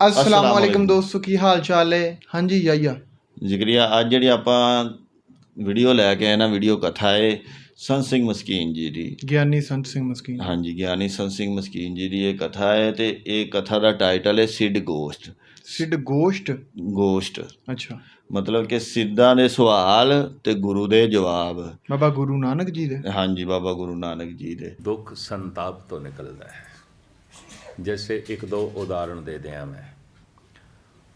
ਅਸਲਾਮ ਵਾਲੇਕਮ ਵਾਲੇਕੁਮ। ਦੋਸਤੋ ਕੀ ਹਾਲ ਚਾਲ ਹੈ ਹਾਂਜੀ ਯਾਇਆ ਜ਼ਿਕਰੀਆ ਅੱਜ ਜਿਹੜੀ ਆਪਾਂ ਵੀਡੀਓ ਲੈ ਕੇ ਆਏ ਨਾ ਵੀਡੀਓ ਕਥਾ ਹੈ ਸੰਤ ਸਿੰਘ ਮਸਕੀਨ ਜੀ ਦੀ ਗਿਆਨੀ ਸੰਤ ਸਿੰਘ ਮਸਕੀਨ ਹਾਂਜੀ ਗਿਆਨੀ ਸੰਤ ਸਿੰਘ ਮਸਕੀਨ ਜੀ ਦੀ ਇਹ ਕਥਾ ਹੈ ਤੇ ਇਹ ਕਥਾ ਦਾ ਟਾਈਟਲ ਹੈ ਸਿੱਧ ਗੋਸ਼ਟ ਸਿੱਧ ਗੋਸ਼ਟ ਗੋਸ਼ਟ ਅੱਛਾ ਮਤਲਬ ਕਿ ਸਿੱਧਾਂ ਦੇ ਸਵਾਲ ਤੇ ਗੁਰੂ ਦੇ ਜਵਾਬ ਬਾਬਾ ਗੁਰੂ ਨਾਨਕ ਜੀ ਦੇ ਹਾਂਜੀ ਬਾਬਾ ਗੁਰੂ ਨਾਨਕ ਜੀ ਦੇ ਦੁੱਖ ਸੰਤਾਪ ਤੋਂ ਨਿਕਲਦਾ ਹੈ ਜੈਸੇ ਇੱਕ ਦੋ ਉਦਾਹਰਣ ਦੇ ਦਿਆਂ ਮੈਂ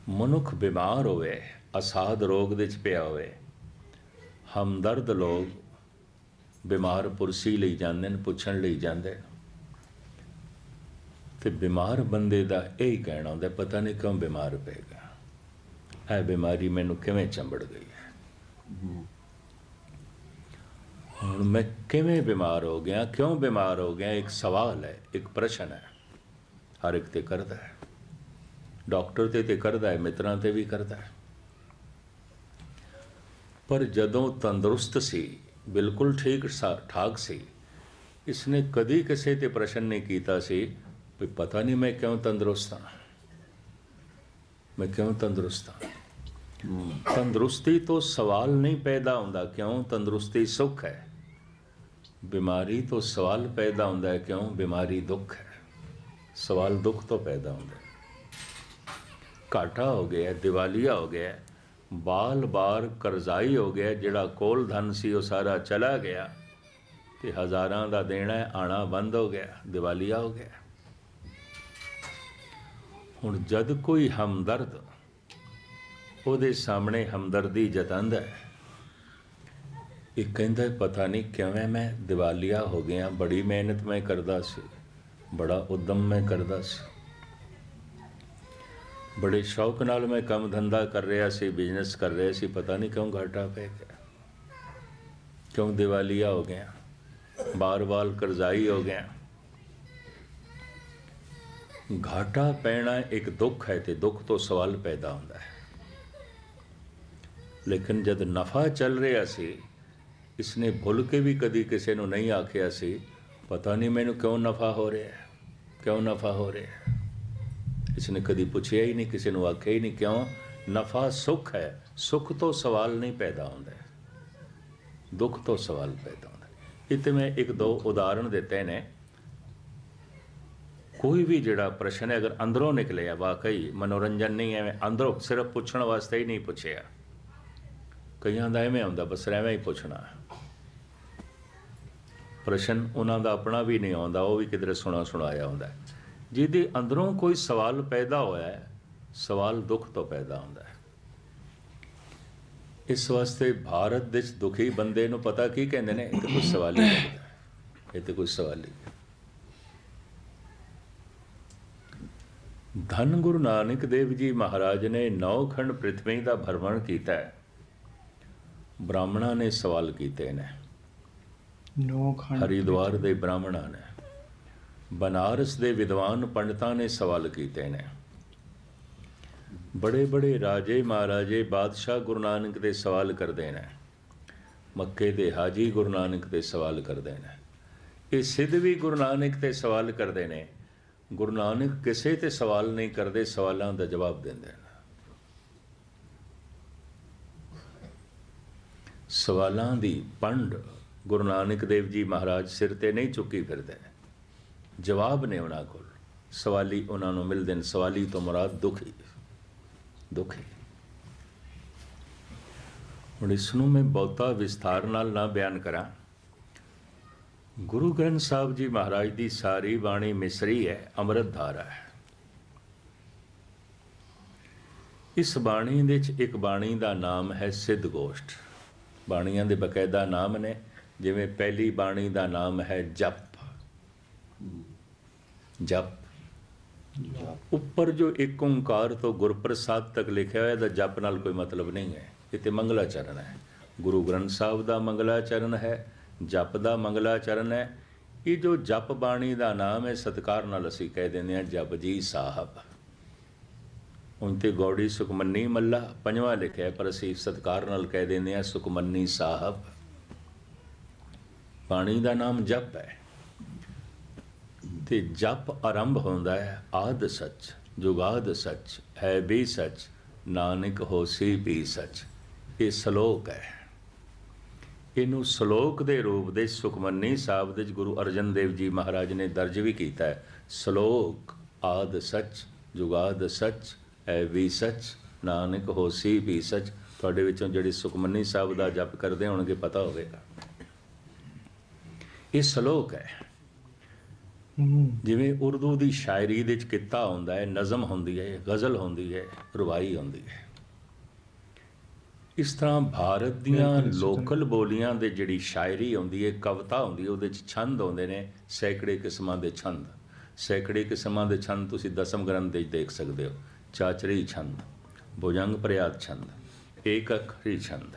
ਮਨੁੱਖ ਬਿਮਾਰ ਹੋਵੇ, ਅਸਾਧ ਰੋਗ ਦੇ ਚ ਪਿਆ ਹੋਵੇ, ਹਮਦਰਦ ਲੋਕ ਬਿਮਾਰ ਪੁਰਸੀ ਲਈ ਜਾਂਦੇ ਨੇ, ਪੁੱਛਣ ਲਈ ਜਾਂਦੇ ਨੇ। ਤੇ ਬਿਮਾਰ ਬੰਦੇ ਦਾ ਇਹ ਹੀ ਕਹਿਣਾ ਹੁੰਦਾ, ਪਤਾ ਨਹੀਂ ਕਿਉਂ ਬਿਮਾਰ ਪੈ ਇਹ ਬਿਮਾਰੀ ਮੈਨੂੰ ਕਿਵੇਂ ਚੰਬੜ ਗਈ ਹੈ? ਹੁਣ ਮੈਂ ਕਿਵੇਂ ਬਿਮਾਰ ਹੋ ਗਿਆ, ਕਿਉਂ ਬਿਮਾਰ ਹੋ ਗਿਆ ਇੱਕ ਸਵਾਲ ਹੈ, ਇੱਕ ਪ੍ਰਸ਼ਨ ਹੈ, ਹਰ ਇੱਕ ਤੇ ਕਰਦਾ ਹੈ। ਡਾਕਟਰ ਤੇ ਤੇ ਕਰਦਾ ਹੈ, ਮਿੱਤਰਾਂ ਤੇ ਵੀ ਕਰਦਾ ਹੈ। ਪਰ ਜਦੋਂ ਤੰਦਰੁਸਤ ਸੀ, ਬਿਲਕੁਲ ਠੀਕ ਸਾ- ਠਾਕ ਸੀ, ਇਸਨੇ ਕਦੀ ਕਿਸੇ ਤੇ ਪ੍ਰਸ਼ਨ ਨਹੀਂ ਕੀਤਾ ਸੀ ਵੀ ਪਤਾ ਨਹੀਂ ਮੈਂ ਕਿਉਂ ਤੰਦਰੁਸਤ ਹਾਂ। ਮੈਂ ਕਿਉਂ ਤੰਦਰੁਸਤ ਹਾਂ? ਤੰਦਰੁਸਤੀ ਤੋਂ ਸਵਾਲ ਨਹੀਂ ਪੈਦਾ ਹੁੰਦਾ ਕਿਉਂ ਤੰਦਰੁਸਤੀ ਸੁੱਖ ਹੈ? ਬਿਮਾਰੀ ਤੋਂ ਸਵਾਲ ਪੈਦਾ ਹੁੰਦਾ ਹੈ ਕਿਉਂ ਬਿਮਾਰੀ ਦੁੱਖ ਹੈ? ਸਵਾਲ ਦੁੱਖ ਤੋਂ ਪੈਦਾ ਹੁੰਦਾ ਹੈ। ਘਾਟਾ ਹੋ ਗਿਆ ਦਿਵਾਲੀਆ ਹੋ ਗਿਆ ਬਾਲ-ਬਾਰ ਕਰਜ਼ਾਈ ਹੋ ਗਿਆ ਜਿਹੜਾ ਕੋਲ ਧਨ ਸੀ ਉਹ ਸਾਰਾ ਚਲਾ ਗਿਆ ਤੇ ਹਜ਼ਾਰਾਂ ਦਾ ਦੇਣਾ ਹੈ, ਆਣਾ ਬੰਦ ਹੋ ਗਿਆ ਦਿਵਾਲੀਆ ਹੋ ਗਿਆ। ਹੁਣ ਜਦ ਕੋਈ ਹਮਦਰਦ ਉਹਦੇ ਸਾਹਮਣੇ ਹਮਦਰਦੀ ਜਤਾਂਦਾ ਹੈ ਇਹ ਕਹਿੰਦਾ ਪਤਾ ਨਹੀਂ ਕਿਵੇਂ ਮੈਂ ਦਿਵਾਲੀਆ ਹੋ ਗਿਆ ਬੜੀ ਮਿਹਨਤ ਮੈਂ ਕਰਦਾ ਸੀ ਬੜਾ ਉਦਮ ਮੈਂ ਕਰਦਾ ਸੀ। ਬੜੇ ਸ਼ੌਕ ਨਾਲ ਮੈਂ ਕੰਮ ਧੰਦਾ ਕਰ ਰਿਹਾ ਸੀ ਬਿਜ਼ਨਸ ਕਰ ਰਿਹਾ ਸੀ, ਪਤਾ ਨਹੀਂ ਕਿਉਂ ਘਾਟਾ ਪੈ ਗਿਆ। ਕਿਉਂ ਦਿਵਾਲੀਆ ਹੋ ਗਿਆ, ਬਾਰ-ਬਾਰ ਕਰਜ਼ਾਈ ਹੋ ਗਿਆ। ਘਾਟਾ ਪੈਣਾ ਇੱਕ ਦੁੱਖ ਹੈ ਤੇ ਦੁੱਖ ਤੋਂ ਸਵਾਲ ਪੈਦਾ ਹੁੰਦਾ ਹੈ। ਲੇਕਿਨ ਜਦ ਨਫਾ ਚੱਲ ਰਿਹਾ ਸੀ, ਇਸਨੇ ਭੁੱਲ ਕੇ ਵੀ ਕਦੀ ਕਿਸੇ ਨੂੰ ਨਹੀਂ ਆਖਿਆ ਸੀ, ਪਤਾ ਨਹੀਂ ਮੈਨੂੰ ਕਿਉਂ ਨਫਾ ਹੋ ਰਿਹਾ ਹੈ, ਕਿਉਂ ਨਫਾ ਹੋ ਰਿਹਾ ਹੈ। ਕਿਸੇ ਨੇ ਕਦੀ ਪੁੱਛਿਆ ਹੀ ਨਹੀਂ, ਕਿਸੇ ਨੂੰ ਆਖਿਆ ਹੀ ਨਹੀਂ, ਕਿਉਂ? ਨਫਾ ਸੁੱਖ ਹੈ। ਸੁੱਖ ਤੋਂ ਸਵਾਲ ਨਹੀਂ ਪੈਦਾ ਹੁੰਦਾ। ਦੁੱਖ ਤੋਂ ਸਵਾਲ ਪੈਦਾ ਹੁੰਦਾ। ਹੈ। ਇੱਥੇ ਮੈਂ ਇੱਕ ਦੋ ਉਦਾਹਰਣ ਦਿੱਤੇ ਨੇ। ਕੋਈ ਵੀ ਜਿਹੜਾ ਪ੍ਰਸ਼ਨ ਹੈ, ਅਗਰ ਅੰਦਰੋਂ ਨਿਕਲਿਆ, ਵਾਕਈ ਮਨੋਰੰਜਨ ਨਹੀਂ ਐਵੇਂ ਅੰਦਰੋਂ ਸਿਰਫ ਪੁੱਛਣ ਵਾਸਤੇ ਹੀ ਨਹੀਂ ਪੁੱਛਿਆ। ਕਈਆਂ ਦਾ ਐਵੇਂ ਹੁੰਦਾ, ਬਸ ਐਵੇਂ ਹੀ ਪੁੱਛਣਾ। ਪ੍ਰਸ਼ਨ ਉਹਨਾਂ ਦਾ ਆਪਣਾ ਵੀ ਨਹੀਂ ਆਉਂਦਾ, ਉਹ ਵੀ ਕਿਧਰੇ ਸੁਣਾ ਸੁਣਾਇਆ ਹੁੰਦਾ। ਹੈ। ਜਿਹਦੇ ਅੰਦਰੋਂ ਕੋਈ ਸਵਾਲ ਪੈਦਾ ਹੋਇਆ ਹੈ ਸਵਾਲ ਦੁੱਖ ਤੋਂ ਪੈਦਾ ਹੁੰਦਾ ਹੈ। ਇਸ ਵਾਸਤੇ ਭਾਰਤ ਵਿੱਚ ਦੁਖੀ ਬੰਦੇ ਨੂੰ ਪਤਾ ਕੀ ਕਹਿੰਦੇ ਨੇ? ਇਹ ਤਾਂ ਕੋਈ ਸਵਾਲ ਹੀ ਹੈ। ਇਹ ਤੇ ਕੋਈ ਸਵਾਲ ਹੀ ਹੈ। ਧੰਨ ਗੁਰੂ ਨਾਨਕ ਦੇਵ ਜੀ ਮਹਾਰਾਜ ਨੇ ਨੌ ਖੰਡ ਪ੍ਰਿਥਵੀ ਦਾ ਭਰਮਣ ਕੀਤਾ ਹੈ। ਬ੍ਰਾਹਮਣਾਂ ਨੇ ਸਵਾਲ ਕੀਤੇ ਨੇ। ਨੋ ਖੰਡ ਹਰਿਦੁਆਰ ਦੇ ਬ੍ਰਾਹਮਣਾਂ ਨੇ। ਬਨਾਰਸ ਦੇ ਵਿਦਵਾਨ ਪੰਡਤਾਂ ਨੇ ਸਵਾਲ ਕੀਤੇ ਨੇ। ਬੜੇ ਬੜੇ ਰਾਜੇ ਮਹਾਰਾਜੇ ਬਾਦਸ਼ਾਹ ਗੁਰੂ ਨਾਨਕ ਦੇ ਸਵਾਲ ਕਰਦੇ ਨੇ। ਮੱਕੇ ਦੇ ਹਾਜੀ ਗੁਰੂ ਨਾਨਕ ਦੇ ਸਵਾਲ ਕਰਦੇ ਨੇ। ਇਹ ਸਿੱਧ ਵੀ ਗੁਰੂ ਨਾਨਕ ਤੇ ਸਵਾਲ ਕਰਦੇ ਨੇ। ਗੁਰੂ ਨਾਨਕ ਕਿਸੇ ਤੇ ਸਵਾਲ ਨਹੀਂ ਕਰਦੇ, ਸਵਾਲਾਂ ਦਾ ਜਵਾਬ ਦਿੰਦੇ ਨੇ। ਸਵਾਲਾਂ ਦੀ ਪੰਡ ਗੁਰੂ ਨਾਨਕ ਦੇਵ ਜੀ ਮਹਾਰਾਜ ਸਿਰ ਤੇ ਨਹੀਂ ਚੁੱਕੀ ਫਿਰਦੇ। ਜਵਾਬ ਨੇ ਉਹਨਾਂ ਕੋਲ। ਸਵਾਲੀ ਉਹਨਾਂ ਨੂੰ ਮਿਲਦੇ ਨੇ। ਸਵਾਲੀ ਤੋਂ ਮੁਰਾਦ ਦੁਖੀ ਦੁਖੀ ਹੁਣ ਇਸ ਨੂੰ ਮੈਂ ਬਹੁਤਾ ਵਿਸਥਾਰ ਨਾਲ ਨਾ ਬਿਆਨ ਕਰਾਂ। ਗੁਰੂ ਗ੍ਰੰਥ ਸਾਹਿਬ ਜੀ ਮਹਾਰਾਜ ਦੀ ਸਾਰੀ ਬਾਣੀ ਮਿਸਰੀ ਹੈ, ਅੰਮ੍ਰਿਤ ਧਾਰਾ ਹੈ। ਇਸ ਬਾਣੀ ਦੇ ਵਿੱਚ ਇੱਕ ਬਾਣੀ ਦਾ ਨਾਮ ਹੈ ਸਿੱਧ ਗੋਸ਼ਟ। ਬਾਣੀਆਂ ਦੇ ਬਕਾਇਦਾ ਨਾਮ ਨੇ। ਜਿਵੇਂ ਪਹਿਲੀ ਬਾਣੀ ਦਾ ਨਾਮ ਹੈ ਜਪ। ਜਪ। ਉੱਪਰ ਜੋ ਇੱਕ ਓੰਕਾਰ ਤੋਂ ਗੁਰਪ੍ਰਸਾਦ ਤੱਕ ਲਿਖਿਆ ਹੋਇਆ ਦਾ ਜਪ ਨਾਲ ਕੋਈ ਮਤਲਬ ਨਹੀਂ ਹੈ। ਇਹ ਤੇ ਮੰਗਲਾਚਰਨ ਹੈ। ਗੁਰੂ ਗ੍ਰੰਥ ਸਾਹਿਬ ਦਾ ਮੰਗਲਾਚਰਨ ਹੈ, ਜਪ ਦਾ ਮੰਗਲਾਚਰਨ ਹੈ। ਇਹ ਜੋ ਜਪ ਬਾਣੀ ਦਾ ਨਾਮ ਹੈ, ਸਤਕਾਰ ਨਾਲ ਅਸੀਂ ਕਹਿ ਦਿੰਦੇ ਹਾਂ, ਜਪ ਜੀ ਸਾਹਿਬ। ਹੁਣ ਤੇ ਗੌੜੀ ਸੁਖਮਨੀ ਮੱਲਾ ਪੰਜਵਾਂ ਲਿਖਿਆ, ਪਰ ਅਸੀਂ ਸਤਕਾਰ ਨਾਲ ਕਹਿ ਦਿੰਦੇ ਹਾਂ, ਸੁਖਮਨੀ ਸਾਹਿਬ। ਬਾਣੀ ਦਾ ਨਾਮ ਜਪ ਹੈ। ਤੇ ਜਪ ਆਰੰਭ ਹੁੰਦਾ ਹੈ, ਆਦ ਸੱਚ, ਜੁਗਾਦ ਸੱਚ, ਹੈ ਵੀ ਸੱਚ, ਨਾਨਕ ਹੋਸੀ ਵੀ ਸੱਚ। ਇਹ ਸ਼ਲੋਕ ਹੈ। ਇਹਨੂੰ ਸ਼ਲੋਕ ਦੇ ਰੂਪ ਦੇ ਸੁਖਮਨੀ ਸਾਹਿਬ ਦੇ ਵਿੱਚ ਗੁਰੂ ਅਰਜਨ ਦੇਵ ਜੀ ਮਹਾਰਾਜ ਨੇ ਦਰਜ ਵੀ ਕੀਤਾ ਹੈ। ਸ਼ਲੋਕ, ਆਦ ਸੱਚ, ਜੁਗਾਦ ਸੱਚ, ਹੈ ਵੀ ਸੱਚ, ਨਾਨਕ ਹੋਸੀ ਵੀ ਸੱਚ। ਤੁਹਾਡੇ ਵਿੱਚੋਂ ਜਿਹੜੇ ਸੁਖਮਨੀ ਸਾਹਿਬ ਦਾ ਜਪ ਕਰਦੇ ਹੋਣਗੇ, ਪਤਾ ਹੋਵੇਗਾ। ਇਹ ਸ਼ਲੋਕ ਹੈ। ਜਿਵੇਂ ਉਰਦੂ ਦੀ ਸ਼ਾਇਰੀ ਦੇ ਵਿੱਚ ਕਿੱਤਾ ਹੁੰਦਾ ਹੈ ਨਜ਼ਮ ਹੁੰਦੀ ਹੈ ਗਜ਼ਲ ਹੁੰਦੀ ਹੈ ਰਵਾਈ ਹੁੰਦੀ ਹੈ। ਇਸ ਤਰ੍ਹਾਂ ਭਾਰਤ ਦੀਆਂ। ਲੋਕਲ ਬੋਲੀਆਂ ਦੇ ਜਿਹੜੀ ਸ਼ਾਇਰੀ ਹੁੰਦੀ ਹੈ ਕਵਿਤਾ ਹੁੰਦੀ ਹੈ ਉਹਦੇ ਵਿੱਚ ਛੰਦ ਹੁੰਦੇ ਨੇ ਸੈਂਕੜੇ ਕਿਸਮਾਂ ਦੇ ਛੰਦ। ਸੈਂਕੜੇ ਕਿਸਮਾਂ ਦੇ ਛੰਦ ਤੁਸੀਂ ਦਸਮ ਗ੍ਰੰਥ ਦੇ ਦੇਖ ਸਕਦੇ ਹੋ। ਚਾਚਰੀ ਛੰਦ ਭੁਜੰਗ ਪ੍ਰਿਆਤ ਛੰਦ ਏਕ ਅੱਖਰੀ ਛੰਦ।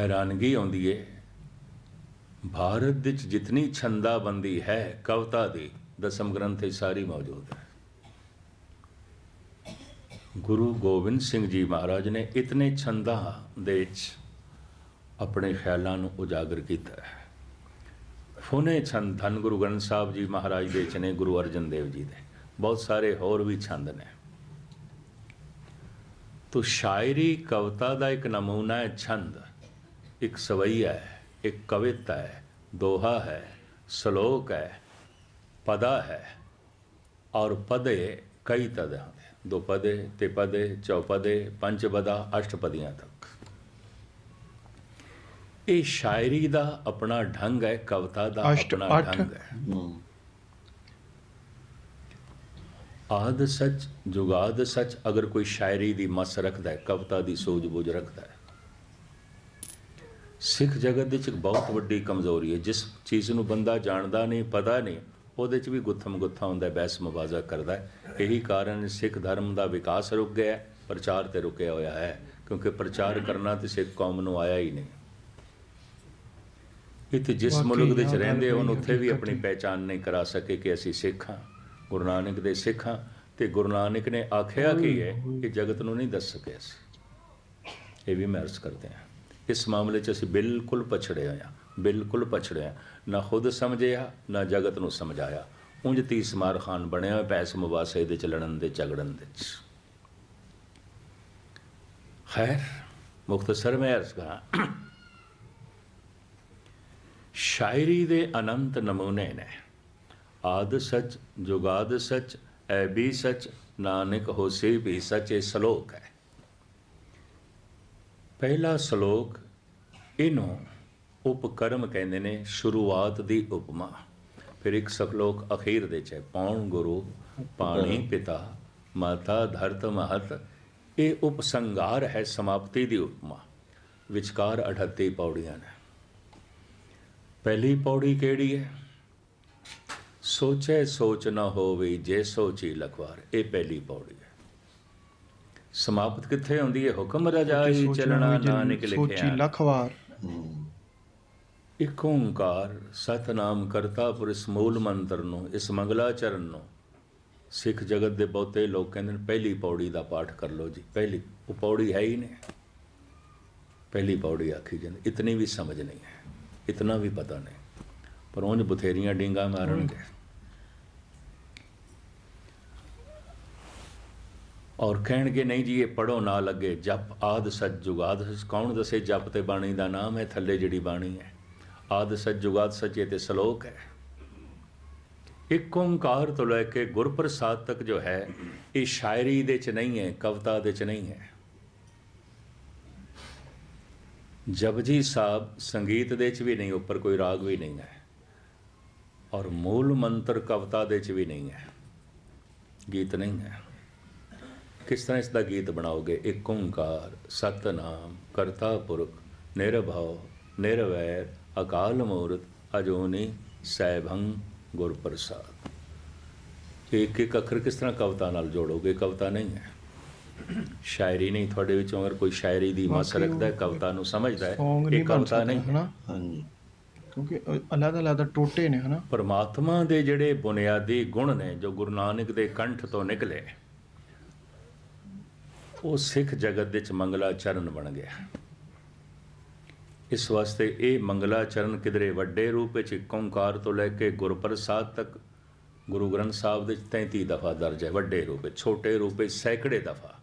ਹੈਰਾਨਗੀ ਆਉਂਦੀ ਹੈ ਭਾਰਤ ਵਿੱਚ ਜਿਤਨੀ ਛੰਦਾਬੰਦੀ ਹੈ, ਕਵਿਤਾ ਦੀ ਦਸਮ ਗ੍ਰੰਥ ਵਿੱਚ ਸਾਰੀ ਮੌਜੂਦ ਹੈ। ਗੁਰੂ ਗੋਬਿੰਦ ਸਿੰਘ ਜੀ ਮਹਾਰਾਜ ਨੇ ਇਤਨੇ ਛੰਦਾਂ ਦੇ ਵਿੱਚ ਆਪਣੇ ਖਿਆਲਾਂ ਨੂੰ ਉਜਾਗਰ ਕੀਤਾ ਹੈ। ਫੋਨੇ ਛੰਦ ਧੰਨ ਗੁਰੂ ਗ੍ਰੰਥ ਸਾਹਿਬ ਜੀ ਮਹਾਰਾਜ ਦੇ ਚ ਨੇ, ਗੁਰੂ ਅਰਜਨ ਦੇਵ ਜੀ ਦੇ। ਬਹੁਤ ਸਾਰੇ ਹੋਰ ਵੀ ਛੰਦ ਨੇ। ਤੋ ਸ਼ਾਇਰੀ ਕਵਿਤਾ ਦਾ ਇੱਕ ਨਮੂਨਾ ਹੈ, ਛੰਦ। ਇੱਕ ਸਵਈਆ ਹੈ। ਇੱਕ ਕਵਿਤਾ ਹੈ ਦੋਹਾ ਹੈ ਸ਼ਲੋਕ ਹੈ ਪਦਾ ਹੈ ਔਰ ਪਦੇ ਕਈ ਤਰ੍ਹਾਂ ਦੇ ਦੋ ਪਦੇ ਤੇ ਪਦੇ ਚੌਪਦੇ ਪੰਜ ਪਦਾ ਅਸ਼ਟਪਦੀਆਂ ਤੱਕ ਇਹ ਸ਼ਾਇਰੀ ਦਾ ਆਪਣਾ ਢੰਗ ਹੈ ਕਵਿਤਾ ਦਾ ਆਪਣਾ। ਢੰਗ ਹੈ ਆਦ ਸੱਚ ਜੁਗਾਦ ਸੱਚ ਅਗਰ ਕੋਈ ਸ਼ਾਇਰੀ ਦੀ ਮਸ ਰੱਖਦਾ ਹੈ ਕਵਿਤਾ ਦੀ ਸੂਝ-ਬੂਝ ਰੱਖਦਾ ਹੈ ਸਿੱਖ ਜਗਤ ਵਿੱਚ ਇੱਕ ਬਹੁਤ ਵੱਡੀ ਕਮਜ਼ੋਰੀ ਹੈ। ਜਿਸ ਚੀਜ਼ ਨੂੰ ਬੰਦਾ ਜਾਣਦਾ ਨਹੀਂ ਪਤਾ ਨਹੀਂ ਉਹਦੇ 'ਚ ਵੀ ਗੁੱਥਮ ਗੁੱਥਾ ਹੁੰਦਾ ਬਹਿਸ ਮੁਬਾਜ਼ਾ ਕਰਦਾ ਹੈ। ਇਹੀ ਕਾਰਨ ਸਿੱਖ ਧਰਮ ਦਾ ਵਿਕਾਸ ਰੁਕ ਗਿਆ ਹੈ ਪ੍ਰਚਾਰ ਤੇ ਰੁਕਿਆ ਹੋਇਆ ਹੈ ਕਿਉਂਕਿ ਪ੍ਰਚਾਰ ਕਰਨਾ ਤੇ ਸਿੱਖ ਕੌਮ ਨੂੰ ਆਇਆ ਹੀ ਨਹੀਂ। ਇੱਥੇ ਜਿਸ ਮੁਲਕ ਦੇ ਚ ਰਹਿੰਦੇ ਉਹਨ ਉੱਥੇ ਵੀ ਆਪਣੀ। ਪਹਿਚਾਨ ਨਹੀਂ ਕਰਾ ਸਕੇ ਕਿ ਅਸੀਂ ਸਿੱਖ ਹਾਂ ਗੁਰੂ ਨਾਨਕ ਦੇ ਸਿੱਖ ਹਾਂ ਤੇ ਗੁਰੂ ਨਾਨਕ ਨੇ ਆਖਿਆ ਕੀ ਹੈ ਇਹ ਜਗਤ ਨੂੰ ਨਹੀਂ ਦੱਸ ਸਕੇ ਅਸੀਂ। ਇਹ ਵੀ ਮੈਂ ਅਰਜ਼ ਕਰਦੇ ਹਾਂ। ਇਸ ਮਾਮਲੇ 'ਚ ਅਸੀਂ ਬਿਲਕੁਲ ਪਛੜੇ ਹੋਏ ਹਾਂ ਬਿਲਕੁਲ ਪਛੜੇ ਹਾਂ ਨਾ ਖੁਦ ਸਮਝਿਆ, ਨਾ ਜਗਤ ਨੂੰ ਸਮਝਾਇਆ। ਉਂਝ ਤੀਸ ਮਾਰ ਖਾਨ ਬਣਿਆ ਹੋਇਆ ਪੈਸ ਮੁਬਾਸੇ ਦੇ ਚ ਲੜਨ ਦੇ, ਝਗੜਨ ਦੇ ਚ। ਖੈਰ, ਮੁਖਤਸਰ ਮੈਂ ਅਰਜ਼ ਕਰਾਂ, ਸ਼ਾਇਰੀ ਦੇ ਅਨੰਤ ਨਮੂਨੇ ਨੇ। ਆਦ ਸੱਚ, ਜੁਗਾਦ ਸੱਚ, ਐ ਵੀ ਸੱਚ, ਨਾਨਕ ਹੋਸੀ ਵੀ ਸੱਚ ਇਹ ਸ਼ਲੋਕ ਹੈ। ਪਹਿਲਾ ਸ਼ਲੋਕ, ਇਹਨੂੰ ਉਪਕਰਮ ਕਹਿੰਦੇ ਨੇ, ਸ਼ੁਰੂਆਤ ਦੀ ਉਪਮਾ। ਫਿਰ ਇੱਕ ਸ਼ਲੋਕ ਅਖੀਰ ਦੇ ਚ ਹੈ, ਪੌਣ ਗੁਰੂ, ਪਾਣੀ ਪਿਤਾ, ਮਾਤਾ ਧਰਤ ਮਹਤ, ਇਹ ਉਪਸੰਗਾਰ ਹੈ ਸਮਾਪਤੀ ਦੀ ਉਪਮਾ। ਵਿਚਕਾਰ 38 ਪੌੜੀਆਂ ਨੇ। ਪਹਿਲੀ ਪੌੜੀ ਕਿਹੜੀ ਹੈ? ਸੋਚੇ ਸੋਚ ਨਾ ਹੋਵੇ ਜੇ ਸੋਚੀ ਲਖਵਾਰ, ਇਹ ਪਹਿਲੀ ਪੌੜੀ। ਸਮਾਪਤ ਕਿੱਥੇ ਹੁੰਦੀ ਹੈ? ਹੁਕਮ ਰਜਾਈ ਸੋਚਣਾ ਚੱਲਣਾ ਨਾਨਕ ਸੋਚੀ ਲਿਖਿਆ ਲੱਖ ਵਾਰ। ਇੱਕ ਓੰਕਾਰ ਸਤਨਾਮ ਕਰਤਾ ਪੁਰਸ਼ ਮੂਲ ਮੰਤਰ ਨੂੰ ਇਸ ਮੰਗਲਾਚਰਨ ਨੂੰ। ਸਿੱਖ ਜਗਤ ਦੇ ਬਹੁਤੇ ਲੋਕ ਕਹਿੰਦੇ ਨੇ ਪਹਿਲੀ ਪੌੜੀ ਦਾ ਪਾਠ ਕਰ ਲਓ ਜੀ। ਪਹਿਲੀ ਉਹ ਪੌੜੀ ਹੈ ਹੀ ਨਹੀਂ। ਪਹਿਲੀ ਪੌੜੀ ਆਖੀ ਜਾਂਦੀ ਇਤਨੀ ਵੀ ਸਮਝ ਨਹੀਂ ਹੈ ਇਤਨਾ ਵੀ ਪਤਾ ਨਹੀਂ। ਪਰ ਉਂਝ ਬਥੇਰੀਆਂ ਡਿੰਗਾ ਮਾਰਨਗੇ। ਔਰ ਕਹਿਣਗੇ, ਨਹੀਂ ਜੀ, ਇਹ ਪੜੋ ਨਾ ਲੱਗੇ, ਜਪ ਆਦ ਸੱਚ ਜੁਗਾਦ ਕੌਣ ਦੱਸੇ ਜਪ ਤੇ ਬਾਣੀ ਦਾ ਨਾਮ ਹੈ? ਥੱਲੇ ਜਿਹੜੀ ਬਾਣੀ ਹੈ। ਆਦ ਸੱਚ ਜੁਗਾਦ ਸੱਚੇ, ਇਹ ਤੇ ਸ਼ਲੋਕ ਹੈ। ਇੱਕ ਓੰਕਾਰ ਤੋਂ ਲੈ ਕੇ ਗੁਰਪ੍ਰਸਾਦ ਤੱਕ ਜੋ ਹੈ, ਇਹ ਸ਼ਾਇਰੀ ਦੇ ਚ ਨਹੀਂ ਹੈ, ਕਵਿਤਾ ਦੇ ਚ ਨਹੀਂ ਹੈ। ਜਪਜੀ ਸਾਹਿਬ ਸੰਗੀਤ ਦੇ ਚ ਵੀ ਨਹੀਂ, ਉੱਪਰ ਕੋਈ ਰਾਗ ਵੀ ਨਹੀਂ ਹੈ। ਔਰ ਮੂਲ ਮੰਤਰ ਕਵਿਤਾ ਦੇ ਚ ਵੀ ਨਹੀਂ ਹੈ। ਗੀਤ ਨਹੀਂ ਹੈ। ਕਿਸ ਤਰ੍ਹਾਂ ਇਸ ਦਾ ਗੀਤ ਬਣਾਓਗੇ? ਇੱਕ ਓੰਕਾਰ ਸਤਨਾਮ ਕਰਤਾ ਪੁਰਖ ਨਿਰਭਉ ਨਿਰਵੈਰ ਅਕਾਲ ਮੂਰਤ ਅਜੋਨੀ ਸੈਭੰ ਗੁਰ ਪ੍ਰਸਾਦ ਇੱਕ ਇੱਕ ਅੱਖਰ ਕਿਸ ਤਰ੍ਹਾਂ ਕਵਿਤਾ ਨਾਲ ਜੋੜੋਗੇ? ਕਵਿਤਾ ਨਹੀਂ ਹੈ। ਸ਼ਾਇਰੀ ਨਹੀਂ ਤੁਹਾਡੇ ਵਿੱਚੋਂ ਅਗਰ ਕੋਈ ਸ਼ਾਇਰੀ ਦੀ ਮਸ ਰੱਖਦਾ ਕਵਿਤਾ ਨੂੰ ਸਮਝਦਾ ਹੈ ਇਹ ਕਵਿਤਾ ਨਹੀਂ ਹੈ। ਹਨਾ? ਹਾਂਜੀ। ਕਿਉਂਕਿ ਅਲੱਗ ਅਲੱਗ ਟੋਟੇ ਨੇ ਹਨਾ? ਪਰਮਾਤਮਾ ਦੇ ਜਿਹੜੇ ਬੁਨਿਆਦੀ ਗੁਣ ਨੇ ਜੋ ਗੁਰੂ ਨਾਨਕ ਦੇ ਕੰਠ ਤੋਂ ਨਿਕਲੇ ਉਹ ਸਿੱਖ ਜਗਤ ਵਿੱਚ ਮੰਗਲਾ ਚਰਨ ਬਣ ਗਿਆ। ਇਸ ਵਾਸਤੇ ਇਹ ਮੰਗਲਾਚਰਨ ਕਿਦਰੇ ਵੱਡੇ ਰੂਪ ਵਿੱਚ ਇੱਕ ਓੰਕਾਰ ਤੋਂ ਲੈ ਕੇ ਗੁਰਪ੍ਰਸਾਦ ਤੱਕ ਗੁਰੂ ਗ੍ਰੰਥ ਸਾਹਿਬ ਦੇ 33 ਦਫਾ ਦਰਜ ਹੈ, ਵੱਡੇ ਰੂਪ ਵਿੱਚ, ਛੋਟੇ ਰੂਪ ਵਿੱਚ ਸੈਂਕੜੇ ਦਫਾ।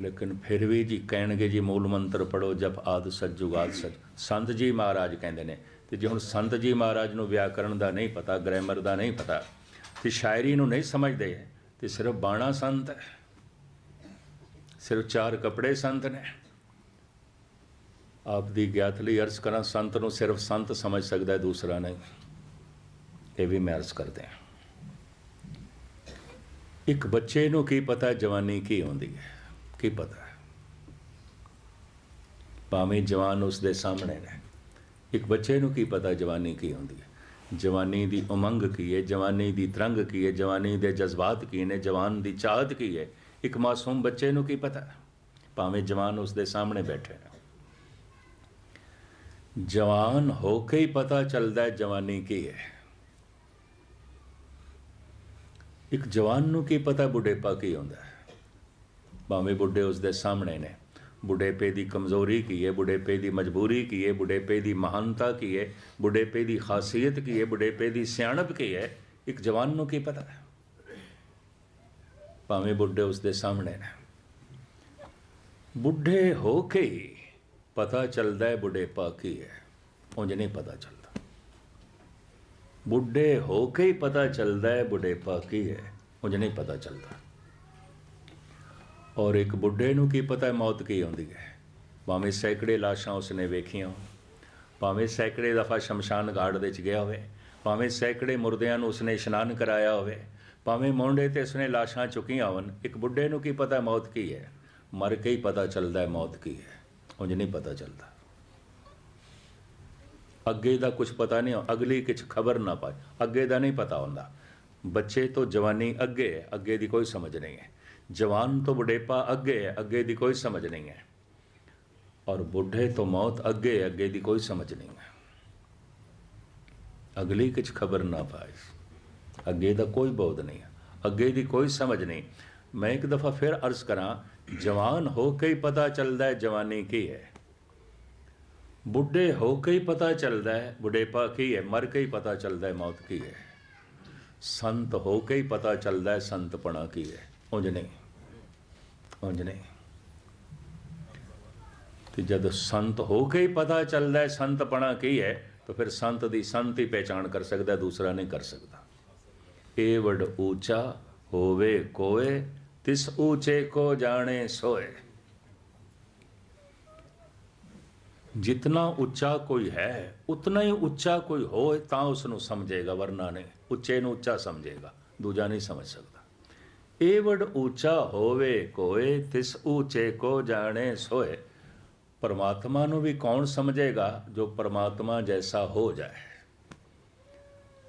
ਲੇਕਿਨ ਫਿਰ ਵੀ ਜੀ ਕਹਿਣਗੇ ਜੀ ਮੂਲ ਮੰਤਰ ਪੜੋ ਜਪ ਆਦ ਸਚ ਜੁਗਾਦ ਸਚ। ਸੰਤ ਜੀ ਮਹਾਰਾਜ ਕਹਿੰਦੇ ਨੇ, ਤੇ ਜੇ ਹੁਣ ਸੰਤ ਜੀ ਮਹਾਰਾਜ ਨੂੰ ਵਿਆਕਰਣ ਦਾ ਨਹੀਂ ਪਤਾ, ਗ੍ਰਾਮਰ ਦਾ ਨਹੀਂ ਪਤਾ, ਤੇ ਸ਼ਾਇਰੀ ਨੂੰ ਨਹੀਂ ਸਮਝਦੇ, ਤੇ ਸਿਰਫ ਬਾਣਾ ਸੰਤ ਹੈ। ਸਿਰਫ ਚਾਰ ਕਪੜੇ ਸੰਤ ਨੇ। ਆਪ ਦੀ ਗਿਆਤ ਲਈ ਅਰਜ਼ ਕਰਾਂ, ਸੰਤ ਨੂੰ ਸਿਰਫ ਸੰਤ ਸਮਝ ਸਕਦਾ ਹੈ, ਦੂਸਰਾ ਨਹੀਂ। ਇਹ ਵੀ ਮੈਂ ਅਰਜ਼ ਕਰਦੇ ਹਾਂ। ਇੱਕ ਬੱਚੇ ਨੂੰ ਕੀ ਪਤਾ ਜਵਾਨੀ ਕੀ ਹੁੰਦੀ ਹੈ? ਕੀ ਪਤਾ ਹੈ? ਭਾਵੇਂ ਜਵਾਨ ਉਸ ਦੇ ਸਾਹਮਣੇ ਨੇ ਇੱਕ ਬੱਚੇ ਨੂੰ ਕੀ ਪਤਾ ਜਵਾਨੀ ਕੀ ਹੁੰਦੀ ਹੈ? ਜਵਾਨੀ ਦੀ ਉਮੰਗ ਕੀ ਹੈ? ਜਵਾਨੀ ਦੀ ਤਰੰਗ ਕੀ ਹੈ? ਜਵਾਨੀ ਦੇ ਜਜ਼ਬਾਤ ਕੀ ਨੇ? ਜਵਾਨ ਦੀ ਚਾਹਤ ਕੀ ਹੈ? ਇੱਕ ਮਾਸੂਮ ਬੱਚੇ ਨੂੰ ਕੀ ਪਤਾ? ਭਾਵੇਂ ਜਵਾਨ ਉਸ ਦੇ ਸਾਹਮਣੇ ਬੈਠੇ ਨੇ ਜਵਾਨ ਹੋ ਕੇ ਹੀ ਪਤਾ ਚੱਲਦਾ ਹੈ ਜਵਾਨੀ ਕੀ ਹੈ। ਇੱਕ ਜਵਾਨ ਨੂੰ ਕੀ ਪਤਾ ਬੁਢੇਪਾ ਕੀ ਹੁੰਦਾ ਹੈ? ਭਾਵੇਂ ਬੁੱਢੇ ਉਸ ਦੇ ਸਾਹਮਣੇ ਨੇ। ਬੁਢੇਪੇ ਦੀ ਕਮਜ਼ੋਰੀ ਕੀ ਹੈ? ਬੁਢੇਪੇ ਦੀ ਮਜਬੂਰੀ ਕੀ ਹੈ? ਬੁਢੇਪੇ ਦੀ ਮਹਾਨਤਾ ਕੀ ਹੈ? ਬੁਢੇਪੇ ਦੀ ਖਾਸੀਅਤ ਕੀ ਹੈ? ਬੁਢੇਪੇ ਦੀ ਸਿਆਣਪ ਕੀ ਹੈ? ਇੱਕ ਜਵਾਨ ਨੂੰ ਕੀ ਪਤਾ ਹੈ? ਭਾਵੇਂ ਬੁੱਢੇ ਉਸ ਦੇ ਸਾਹਮਣੇ ਨੇ ਬੁੱਢੇ ਹੋ ਕੇ ਹੀ ਪਤਾ ਚੱਲਦਾ ਹੈ ਬੁਢੇਪਾ ਕੀ ਹੈ, ਉਂਝ ਨਹੀਂ ਪਤਾ ਚੱਲਦਾ। ਬੁੱਢੇ ਹੋ ਕੇ ਹੀ ਪਤਾ ਚੱਲਦਾ ਹੈ ਬੁਢੇਪਾ ਕੀ ਹੈ, ਉਂਝ ਨਹੀਂ ਪਤਾ ਚੱਲਦਾ। ਔਰ ਇੱਕ ਬੁੱਢੇ ਨੂੰ ਕੀ ਪਤਾ ਮੌਤ ਕੀ ਆਉਂਦੀ ਹੈ? ਭਾਵੇਂ ਸੈਂਕੜੇ ਲਾਸ਼ਾਂ ਉਸਨੇ ਵੇਖੀਆਂ ਭਾਵੇਂ ਸੈਂਕੜੇ ਦਫਾ ਸ਼ਮਸ਼ਾਨ ਘਾਟ ਦੇ ਵਿੱਚ ਗਿਆ ਹੋਵੇ, ਭਾਵੇਂ ਸੈਂਕੜੇ ਮੁਰਦਿਆਂ ਨੂੰ ਉਸਨੇ ਇਸ਼ਨਾਨ ਕਰਾਇਆ ਹੋਵੇ ਭਾਵੇਂ ਮੋਢੇ ਤੇ ਉਸਨੇ ਲਾਸ਼ਾਂ ਚੁੱਕੀਆਂ ਹੋਣ, ਇੱਕ ਬੁੱਢੇ ਨੂੰ ਕੀ ਪਤਾ ਮੌਤ ਕੀ ਹੈ? ਮਰ ਕੇ ਹੀ ਪਤਾ ਚੱਲਦਾ ਹੈ ਮੌਤ ਕੀ ਹੈ। ਉਂਝ ਨਹੀਂ ਪਤਾ ਚੱਲਦਾ। ਅੱਗੇ ਦਾ ਕੁਝ ਪਤਾ ਨਹੀਂ, ਅਗਲੀ ਕੁਝ ਖਬਰ ਨਾ ਪਾਏ। ਅੱਗੇ ਦਾ ਨਹੀਂ ਪਤਾ ਹੁੰਦਾ। ਬੱਚੇ ਤੋਂ ਜਵਾਨੀ ਅੱਗੇ ਹੈ, ਅੱਗੇ ਦੀ ਕੋਈ ਸਮਝ ਨਹੀਂ ਹੈ। ਜਵਾਨ ਤੋਂ ਬੁਢੇਪਾ ਅੱਗੇ ਹੈ, ਅੱਗੇ ਦੀ ਕੋਈ ਸਮਝ ਨਹੀਂ ਹੈ। ਔਰ ਬੁੱਢੇ ਤੋਂ ਮੌਤ ਅੱਗੇ ਅੱਗੇ ਦੀ ਕੋਈ ਸਮਝ ਨਹੀਂ ਹੈ। ਅਗਲੀ ਕੁਝ ਖਬਰ ਨਾ ਪਾਏ। ਅੱਗੇ ਦਾ ਕੋਈ ਬੋਧ ਨਹੀਂ ਅੱਗੇ ਦੀ ਕੋਈ ਸਮਝ ਨਹੀਂ। ਮੈਂ ਇੱਕ ਦਫਾ ਫਿਰ ਅਰਜ਼ ਕਰਾਂ, ਜਵਾਨ ਹੋ ਕੇ ਹੀ ਪਤਾ ਚੱਲਦਾ ਹੈ ਜਵਾਨੀ ਕੀ ਹੈ। ਬੁੱਢੇ ਹੋ ਕੇ ਹੀ ਪਤਾ ਚੱਲਦਾ ਹੈ, ਬੁਢੇਪਾ ਕੀ ਹੈ, ਮਰ ਕੇ ਹੀ ਪਤਾ ਚੱਲਦਾ ਹੈ ਮੌਤ ਕੀ ਹੈ। ਸੰਤ ਹੋ ਕੇ ਹੀ ਪਤਾ ਚੱਲਦਾ ਹੈ ਸੰਤਪਣਾ ਕੀ ਹੈ। ਉਂਝ ਨਹੀਂ ਉਂਝ ਨਹੀਂ। ਤੇ ਜਦ ਸੰਤ ਹੋ ਕੇ ਹੀ ਪਤਾ ਚੱਲਦਾ ਹੈ ਸੰਤਪਣਾ ਕੀ ਹੈ, ਤਾਂ ਫਿਰ ਸੰਤ ਦੀ ਸੰਤ ਹੀ ਪਹਿਚਾਣ ਕਰ ਸਕਦਾ ਦੂਸਰਾ ਨਹੀਂ ਕਰ ਸਕਦਾ। ਏ ਵਡ ਊਚਾ ਹੋਵੇ ਕੋਏ, ਤਿਸ ਊਚੇ ਕੋ ਜਾਣੇ ਸੋਏ। ਜਿਤਨਾ ਉੱਚਾ ਕੋਈ ਹੈ, ਉਤਨਾ ਹੀ ਉੱਚਾ ਕੋਈ ਹੋਏ ਤਾਂ ਉਸ ਨੂੰ ਸਮਝੇਗਾ ਵਰਨਾ ਨੇ। ਉੱਚੇ ਨੂੰ ਉੱਚਾ ਸਮਝੇਗਾ, ਦੂਜਾ ਨਹੀਂ ਸਮਝ ਸਕਦਾ। ਏ ਵਡ ਉੱਚਾ ਹੋਵੇ ਕੋਏ, ਤਿਸ ਉੱਚੇ ਕੋ ਜਾਣੇ ਸੋਏ। ਪਰਮਾਤਮਾ ਨੂੰ ਵੀ ਕੌਣ ਸਮਝੇਗਾ, ਜੋ ਪਰਮਾਤਮਾ ਜੈਸਾ ਹੋ ਜਾਏ।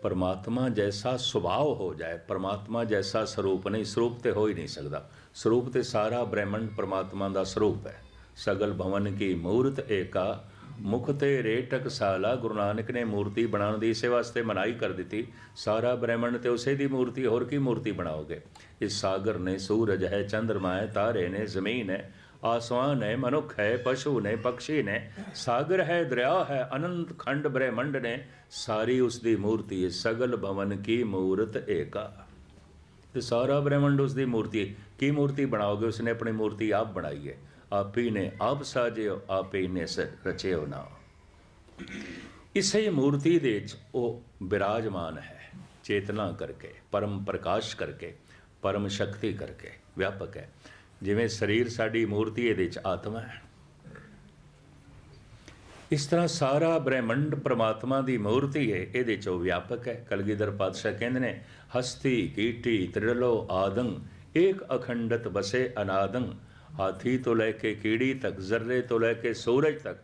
ਪਰਮਾਤਮਾ ਜੈਸਾ ਸੁਭਾਅ ਹੋ ਜਾਏ, ਪਰਮਾਤਮਾ ਜੈਸਾ ਸਰੂਪ ਨਹੀਂ, ਸਰੂਪ ਤੇ ਹੋ ਹੀ ਨਹੀਂ ਸਕਦਾ। ਸਰੂਪ ਤੇ ਸਾਰਾ ਬ੍ਰਹਿਮੰਡ ਪਰਮਾਤਮਾ ਦਾ ਸਰੂਪ ਹੈ। ਸਗਲ ਭਵਨ ਕੀ ਮੂਰਤ ਏਕਾ, ਮੁਖ ਤੇ ਰੇਟਕ ਸਾਲਾ, ਗੁਰੂ ਨਾਨਕ ਨੇ ਮੂਰਤੀ ਬਣਾਉਣ ਦੀ ਇਸੇ ਵਾਸਤੇ ਮਨਾਈ ਕਰ ਦਿੱਤੀ। ਸਾਰਾ ਬ੍ਰਹਿਮੰਡ ਤੇ ਉਸੇ ਦੀ ਮੂਰਤੀ, ਹੋਰ ਕੀ ਮੂਰਤੀ ਬਣਾਓਗੇ? ਇਸ ਸਾਗਰ ਨੇ ਸੂਰਜ ਹੈ, ਚੰਦਰਮਾ ਹੈ, ਤਾਰੇ ਨੇ ਜ਼ਮੀਨ ਹੈ ਆਸਮਾਨ ਹੈ, ਮਨੁੱਖ ਹੈ, ਪਸ਼ੂ ਨੇ ਪੰਛੀ ਨੇ, ਸਾਗਰ ਹੈ, ਦਰਿਆ ਹੈ, ਅਨੰਤ ਖੰਡ ਬ੍ਰਹਿਮੰਡ ਨੇ, ਸਾਰੀ ਉਸ ਦੀ ਮੂਰਤੀ ਹੈ, ਸਗਲ ਭਵਨ ਕੀ ਮੂਰਤ ਏਕਾ। ਤੇ ਸਾਰਾ ਬ੍ਰਹਿਮੰਡ ਉਸ ਦੀ ਮੂਰਤੀ ਕੀ ਮੂਰਤੀ ਬਣਾਓਗੇ? ਉਸਨੇ ਆਪਣੀ ਮੂਰਤੀ ਆਪ ਬਣਾਈ ਹੈ। ਆਪ ਹੀ ਨੇ ਆਪ ਸਾਜਿਓ, ਆਪ ਹੀ ਨੇ ਰਚਿਓ ਨਾ। ਇਸੇ ਮੂਰਤੀ ਦੇ ਵਿੱਚ ਉਹ ਬਿਰਾਜਮਾਨ ਹੈ, ਚੇਤਨਾ ਕਰਕੇ, ਪਰਮ ਪ੍ਰਕਾਸ਼ ਕਰਕੇ, ਪਰਮ ਸ਼ਕਤੀ ਕਰਕੇ, ਵਿਆਪਕ ਹੈ। ਜਿਵੇਂ ਸਰੀਰ ਸਾਡੀ ਮੂਰਤੀ ਇਹਦੇ ਵਿੱਚ ਆਤਮਾ ਹੈ। ਇਸ ਤਰ੍ਹਾਂ ਸਾਰਾ ਬ੍ਰਹਿਮੰਡ ਪ੍ਰਮਾਤਮਾ ਦੀ ਮੂਰਤੀ ਹੈ, ਇਹਦੇ ਚ ਉਹ ਵਿਆਪਕ ਹੈ। ਕਲਗੀਧਰ ਪਾਤਸ਼ਾਹ ਕਹਿੰਦੇ ਨੇ, ਹਸਤੀ, ਕੀਟੀ, ਤ੍ਰਿਲੋ, ਆਦੰ, ਏਕ ਅਖੰਡਤ ਬਸੇ ਅਨਾਦੰ, ਹਾਥੀ ਤੋਂ ਲੈ ਕੇ ਕੀੜੀ ਤੱਕ, ਜ਼ਰਰੇ ਤੋਂ ਲੈ ਕੇ ਸੂਰਜ ਤੱਕ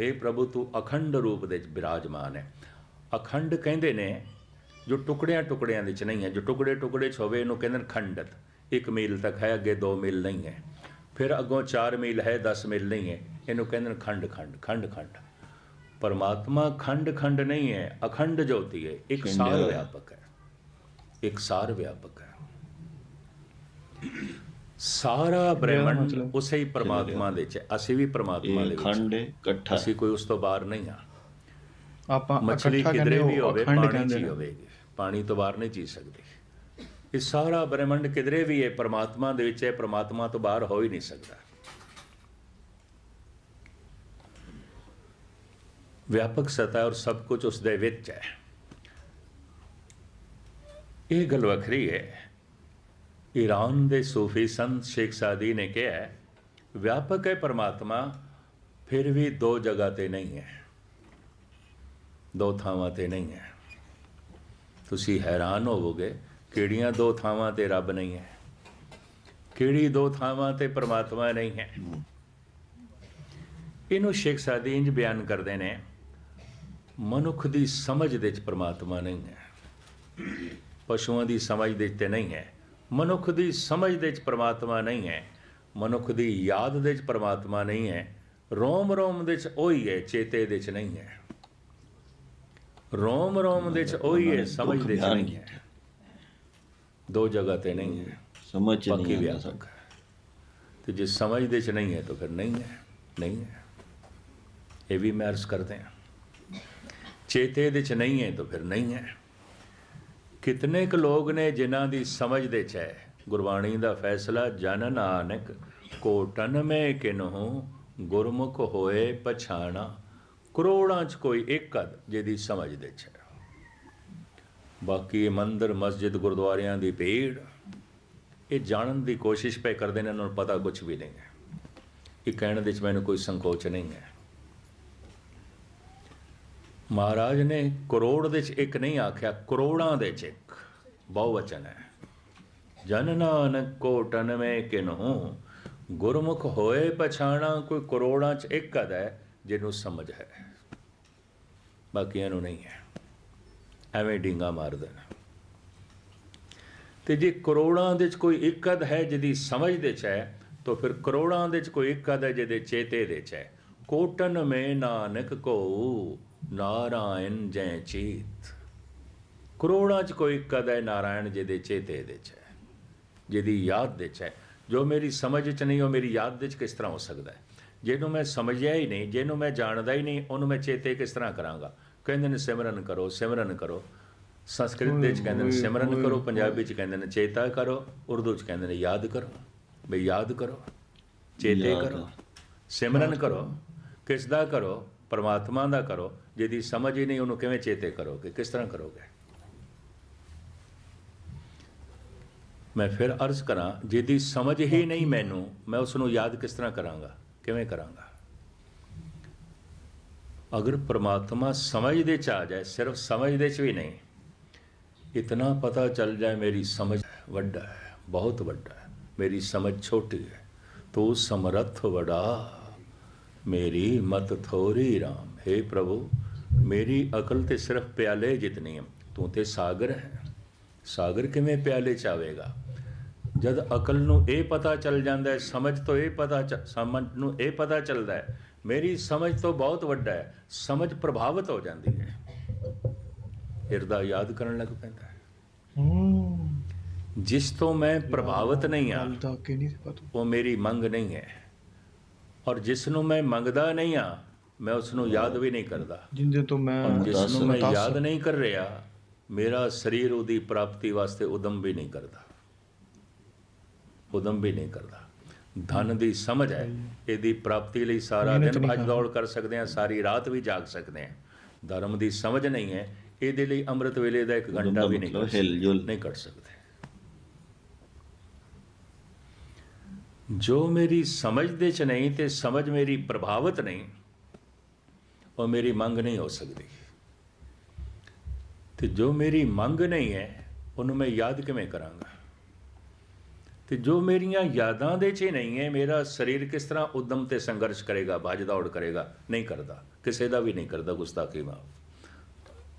हे ਪ੍ਰਭੂ ਤੂੰ ਅਖੰਡ ਰੂਪ ਦੇ ਵਿੱਚ ਬਿਰਾਜਮਾਨ ਹੈ। ਅਖੰਡ ਕਹਿੰਦੇ ਨੇ, ਜੋ ਟੁਕੜਿਆਂ ਟੁਕੜਿਆਂ ਦੇ ਚ ਨਹੀਂ ਹੈ, ਜੋ ਟੁਕੜੇ ਟੁਕੜੇ ਚ ਹੋਵੇ, ਇਹਨੂੰ ਕਹਿੰਦੇ ਨੇ ਖੰਡਤ। ਇੱਕ ਮੀਲ ਤੱਕ ਹੈ ਅੱਗੇ 2 ਮੀਲ ਨਹੀਂ ਹੈ। ਫਿਰ ਅੱਗੋਂ 4 ਮੀਲ ਹੈ 10 ਮੀਲ ਨਹੀਂ ਹੈ। ਇਹਨੂੰ ਕਹਿੰਦੇ ਨੇ ਖੰਡ ਖੰਡ ਖੰਡ ਖੰਡ। ਪਰਮਾਤਮਾ ਖੰਡ ਖੰਡ ਨਹੀਂ ਹੈ ਅਖੰਡ ਜੋਤੀ ਹੈ। ਇੱਕ ਸਾਰ। ਵਿਆਪਕ ਹੈ। ਇੱਕ ਸਾਰ ਵਿਆਪਕ ਹੈ। ਸਾਰਾ ਬ੍ਰਹਿਮੰਡ? ਉਸੇ ਹੀ ਪਰਮਾਤਮਾ ਦੇ ਚ। ਅਸੀਂ ਵੀ ਪਰਮਾਤਮਾ ਦੇ ਵਿੱਚ ਖੰਡ ਇਕੱਠਾ। ਅਸੀਂ ਕੋਈ ਉਸ ਤੋਂ ਬਾਹਰ ਨਹੀਂ ਆ ਆਪਾਂ ਮੱਛਲੀ ਕਿਧਰੇ ਵੀ ਹੋਵੇ ਪਾਣੀ 'ਚ ਕਹਿੰਦੇ ਹੀ ਨੇ। ਹੋਵੇਗੀ। ਪਾਣੀ ਤੋਂ ਬਾਹਰ ਨਹੀਂ ਜੀ ਸਕਦੀ। ਇਹ ਸਾਰਾ ਬ੍ਰਹਿਮੰਡ ਕਿਧਰੇ ਵੀ ਹੈ ਪ੍ਰਮਾਤਮਾ ਦੇ ਵਿੱਚ ਹੈ ਪ੍ਰਮਾਤਮਾ ਤੋਂ ਬਾਹਰ ਹੋ ਹੀ ਨਹੀਂ ਸਕਦਾ। ਵਿਆਪਕ ਸਤਾ ਔਰ ਸਭ ਕੁਝ ਉਸ ਦੇ ਵਿੱਚ ਹੈ। ਇਹ ਗੱਲ ਵੱਖਰੀ ਹੈ। ਈਰਾਨ ਦੇ ਸੂਫੀ ਸੰਤ ਸ਼ੇਖ ਸਾਦੀ ਨੇ ਕਿਹਾ ਵਿਆਪਕ ਹੈ ਪਰਮਾਤਮਾ, ਫਿਰ ਵੀ ਦੋ ਜਗ੍ਹਾ ਤੇ ਨਹੀਂ ਹੈ। ਦੋ ਥਾਵਾਂ ਤੇ ਨਹੀਂ ਹੈ। ਤੁਸੀਂ ਹੈਰਾਨ ਹੋਵੋਗੇ ਕਿਹੜੀਆਂ ਦੋ ਥਾਵਾਂ ਤੇ ਰੱਬ ਨਹੀਂ ਹੈ? ਕਿਹੜੀ ਦੋ ਥਾਵਾਂ ਤੇ ਪਰਮਾਤਮਾ ਨਹੀਂ ਹੈ? ਇਹਨੂੰ ਸ਼ੇਖ ਸਾਦੀ ਇੰਜ ਬਿਆਨ ਕਰਦੇ ਨੇ ਮਨੁੱਖ ਦੀ ਸਮਝ ਦੇ ਵਿੱਚ ਪਰਮਾਤਮਾ ਨਹੀਂ ਹੈ। ਪਸ਼ੂਆਂ ਦੀ ਸਮਝ ਦੇ ਵਿੱਚ ਤੇ ਨਹੀਂ ਹੈ। ਮਨੁੱਖ ਦੀ ਸਮਝ ਦੇ ਵਿੱਚ ਪਰਮਾਤਮਾ ਨਹੀਂ ਹੈ। ਮਨੁੱਖ ਦੀ ਯਾਦ ਦੇ ਵਿੱਚ ਪਰਮਾਤਮਾ ਨਹੀਂ ਹੈ। ਰੋਮ ਰੋਮ ਦੇ ਵਿੱਚ ਉਹੀ ਹੈ ਚੇਤੇ ਦੇ ਵਿੱਚ ਨਹੀਂ ਹੈ। ਰੋਮ ਰੋਮ ਦੇ ਵਿੱਚ ਉਹੀ ਹੈ ਸਮਝ ਦੇ ਵਿੱਚ ਨਹੀਂ ਹੈ। ਦੋ ਜਗ੍ਹਾ ਤੇ ਨਹੀਂ ਹੈ। ਸਮਝ ਚ ਬਾਕੀ ਨਹੀਂ ਆਉਂਦਾ ਵਿਆਪਕ ਹੈ ਤੇ ਜੇ ਸਮਝ ਦੇ ਚ ਨਹੀਂ ਹੈ ਤਾਂ ਫਿਰ ਨਹੀਂ ਹੈ ਨਹੀਂ ਹੈ। ਇਹ ਵੀ ਮੈਂ ਅਰਜ਼ ਕਰਦੇ ਹਾਂ। ਚੇਤੇ ਦੇ ਚ ਨਹੀਂ ਹੈ ਤਾਂ ਫਿਰ ਨਹੀਂ ਹੈ। ਕਿਤਨੇ ਕੁ ਲੋਕ ਨੇ ਜਿਨ੍ਹਾਂ ਦੀ ਸਮਝ ਦੇ ਚ ਹੈ। ਗੁਰਬਾਣੀ ਦਾ ਫੈਸਲਾ ਜਨ ਨਾਨਕ ਕੋਟਨ ਮੈਂ ਕਿਨਹੂ ਗੁਰਮੁਖ ਹੋਏ ਪਛਾਣਾ। ਕਰੋੜਾਂ ਚ ਕੋਈ ਇੱਕ ਅਧ ਜਿਹਦੀ ਸਮਝ ਦੇ ਚ ਹੈ। ਬਾਕੀ ਇਹ ਮੰਦਰ, ਮਸਜਿਦ ਗੁਰਦੁਆਰਿਆਂ ਦੀ ਭੀੜ, ਇਹ ਜਾਣਨ ਦੀ ਕੋਸ਼ਿਸ਼ ਪਏ ਕਰਦੇ ਨੇ, ਇਹਨਾਂ ਨੂੰ ਪਤਾ ਕੁਝ ਵੀ ਨਹੀਂ ਹੈ। ਇਹ ਕਹਿਣ ਦੇ ਵਿੱਚ ਮੈਨੂੰ ਕੋਈ ਸੰਕੋਚ ਨਹੀਂ ਹੈ। ਮਹਾਰਾਜ ਨੇ ਕਰੋੜ ਦੇ ਵਿੱਚ ਇੱਕ ਨਹੀਂ ਆਖਿਆ, ਕਰੋੜਾਂ ਦੇ ਵਿੱਚ ਇੱਕ ਬਹੁਵਚਨ ਹੈ। ਜਨ ਨਾਨਕ ਕੋ 98 ਕਿਨਹੂ, ਗੁਰਮੁਖ ਹੋਏ ਪਛਾਣਾ, ਕੋਈ ਕਰੋੜਾਂ ਚ ਇੱਕ ਅਦ ਹੈ, ਜਿਹਨੂੰ ਸਮਝ ਹੈ। ਬਾਕੀਆਂ ਨੂੰ ਨਹੀਂ ਹੈ। ਐਵੇਂ ਡਿੰਗਾ ਮਾਰ ਦੇਣਾ। ਤੇ ਜੇ ਕਰੋੜਾਂ ਦੇ ਚ ਕੋਈ ਇੱਕ ਅਧ ਹੈ ਜਿਹਦੀ ਸਮਝ ਦੇ ਚ ਹੈ, ਤਾਂ ਫਿਰ ਕਰੋੜਾਂ ਦੇ ਚ ਕੋਈ ਇੱਕ ਅਦ ਹੈ ਜਿਹਦੇ ਚੇਤੇ ਦੇ ਚ ਹੈ। ਕੋਟਨ ਮੇ ਨਾਨਕ ਕੋ ਨਾਰਾਇਣ ਜੈ ਚੀਤ। ਕਰੋੜਾਂ ਚ ਕੋਈ ਇੱਕ ਅਧ ਹੈ ਨਾਰਾਇਣ ਜਿਹਦੇ ਚੇਤੇ ਦੇ ਚ ਹੈ, ਜਿਹਦੀ ਯਾਦ ਦੇ ਚ ਹੈ। ਜੋ ਮੇਰੀ ਸਮਝ ਚ ਨਹੀਂ, ਉਹ ਮੇਰੀ ਯਾਦ ਦੇ ਚ ਕਿਸ ਤਰ੍ਹਾਂ ਹੋ ਸਕਦਾ ਹੈ? ਜਿਹਨੂੰ ਮੈਂ ਸਮਝਿਆ ਹੀ ਨਹੀਂ, ਜਿਹਨੂੰ ਮੈਂ ਜਾਣਦਾ ਹੀ ਨਹੀਂ, ਉਹਨੂੰ ਮੈਂ ਚੇਤੇ ਕਿਸ ਤਰ੍ਹਾਂ ਕਰਾਂਗਾ? ਕਹਿੰਦੇ ਨੇ ਸਿਮਰਨ ਕਰੋ ਸਿਮਰਨ ਕਰੋ। ਸੰਸਕ੍ਰਿਤ ਦੇ ਚ ਕਹਿੰਦੇ ਨੇ ਸਿਮਰਨ ਕਰੋ ਪੰਜਾਬੀ ਚ ਕਹਿੰਦੇ ਨੇ ਚੇਤਾ ਕਰੋ ਉਰਦੂ ਚ ਕਹਿੰਦੇ ਨੇ ਯਾਦ ਕਰੋ ਬਈ ਯਾਦ ਕਰੋ ਚੇਤੇ। ਕਰੋ। ਸਿਮਰਨ ਕਰੋ ਕਿਸ ਦਾ ਕਰੋ ਪਰਮਾਤਮਾ ਦਾ ਕਰੋ ਜਿਹਦੀ ਸਮਝ ਹੀ ਨਹੀਂ ਉਹਨੂੰ ਕਿਵੇਂ ਚੇਤੇ ਕਰੋਗੇ ਕਿਸ ਤਰ੍ਹਾਂ ਕਰੋਗੇ? ਮੈਂ ਫਿਰ ਅਰਜ਼ ਕਰਾਂ ਜਿਹਦੀ ਸਮਝ ਹੀ ਨਹੀਂ ਮੈਨੂੰ ਮੈਂ ਉਸ ਨੂੰ ਯਾਦ ਕਿਸ ਤਰ੍ਹਾਂ ਕਰਾਂਗਾ ਕਿਵੇਂ ਕਰਾਂਗਾ? ਅਗਰ ਪ੍ਰਮਾਤਮਾ ਸਮਝ ਦੇ ਚ ਆ ਜਾਏ, ਸਿਰਫ ਸਮਝ ਦੇ ਚ ਵੀ ਨਹੀਂ, ਇਤਨਾ ਪਤਾ ਚੱਲ ਜਾਏ ਮੇਰੀ ਸਮਝ ਵੱਡਾ ਹੈ, ਬਹੁਤ ਵੱਡਾ ਹੈ, ਮੇਰੀ ਸਮਝ ਛੋਟੀ ਹੈ। ਤੂੰ ਸਮਰੱਥ ਵਡਾ, ਮੇਰੀ ਮਤ ਥੋਰੀ RAM हे ਪ੍ਰਭੂ, ਮੇਰੀ ਅਕਲ ਤੇ ਸਿਰਫ ਪਿਆਲੇ ਜਿਤਨੀ ਹੈ, ਤੂੰ ਤੇ ਸਾਗਰ ਹੈ। ਸਾਗਰ ਕਿਵੇਂ ਪਿਆਲੇ ਚ ਆਵੇਗਾ? ਜਦ ਅਕਲ ਨੂੰ ਇਹ ਪਤਾ ਚੱਲ ਜਾਂਦਾ ਹੈ, ਸਮਝ ਤੋਂ ਇਹ ਪਤਾ ਚ- ਸਮਝ ਨੂੰ ਇਹ ਪਤਾ ਚੱਲਦਾ ਹੈ ਮੇਰੀ ਸਮਝ ਤੋਂ ਬਹੁਤ ਵੱਡਾ ਹੈ। ਸਮਝ ਪ੍ਰਭਾਵਿਤ ਹੋ ਜਾਂਦੀ ਹੈ। ਹਿਰਦਾ ਯਾਦ ਕਰਨ ਲੱਗ ਪੈਂਦਾ ਹੈ। ਜਿਸ ਤੋਂ ਮੈਂ ਪ੍ਰਭਾਵਿਤ ਨਹੀਂ ਆ ਉਹ ਮੇਰੀ ਮੰਗ ਨਹੀਂ ਹੈ। ਔਰ ਜਿਸ ਨੂੰ ਮੈਂ ਮੰਗਦਾ ਨਹੀਂ ਆ ਮੈਂ ਉਸ ਨੂੰ ਯਾਦ ਵੀ ਨਹੀਂ ਕਰਦਾ। ਜਿੰਦੇ ਤੋਂ ਮੈਂ ਜਿਸ ਨੂੰ ਮੈਂ ਯਾਦ ਨਹੀਂ ਕਰ ਰਿਹਾ ਮੇਰਾ ਸਰੀਰ ਉਹਦੀ ਪ੍ਰਾਪਤੀ ਵਾਸਤੇ ਉਦਮ ਵੀ ਨਹੀਂ ਕਰਦਾ। ਉਦਮ ਵੀ ਨਹੀਂ ਕਰਦਾ। ਧਨ ਦੀ ਸਮਝ ਹੈ। ਇਹਦੀ ਪ੍ਰਾਪਤੀ ਲਈ ਸਾਰਾ ਦਿਨ ਭੱਜ। ਦੌੜ ਕਰ ਸਕਦੇ ਹਾਂ ਸਾਰੀ ਰਾਤ ਵੀ ਜਾਗ ਸਕਦੇ ਹਾਂ। ਧਰਮ ਦੀ ਸਮਝ ਨਹੀਂ ਹੈ ਇਹਦੇ ਲਈ ਅੰਮ੍ਰਿਤ ਵੇਲੇ ਦਾ ਇੱਕ ਘੰਟਾ ਵੀ ਨਹੀਂ ਮਤਲਬ ਕਰ ਹਿਲ ਜੁਲ। ਨਹੀਂ ਕਰ ਸਕਦੇ। ਜੋ ਮੇਰੀ ਸਮਝ ਦੇ ਚ ਨਹੀਂ ਤੇ ਸਮਝ ਮੇਰੀ ਪ੍ਰਭਾਵਿਤ ਨਹੀਂ ਉਹ ਮੇਰੀ ਮੰਗ ਨਹੀਂ ਹੋ ਸਕਦੀ। ਤੇ ਜੋ ਮੇਰੀ ਮੰਗ ਨਹੀਂ ਹੈ ਉਹਨੂੰ ਮੈਂ ਯਾਦ ਕਿਵੇਂ ਕਰਾਂਗਾ? ਤੇ ਜੋ ਮੇਰੀਆਂ ਯਾਦਾਂ ਦੇ 'ਚ ਨਹੀਂ ਹੈ ਮੇਰਾ ਸਰੀਰ ਕਿਸ ਤਰ੍ਹਾਂ ਉਦਮ ਤੇ ਸੰਘਰਸ਼ ਕਰੇਗਾ ਭੱਜ ਦੌੜ ਕਰੇਗਾ ਨਹੀਂ ਕਰਦਾ। ਕਿਸੇ ਦਾ ਵੀ ਨਹੀਂ ਕਰਦਾ ਗੁਸਤਾਖੀ ਮਾਫ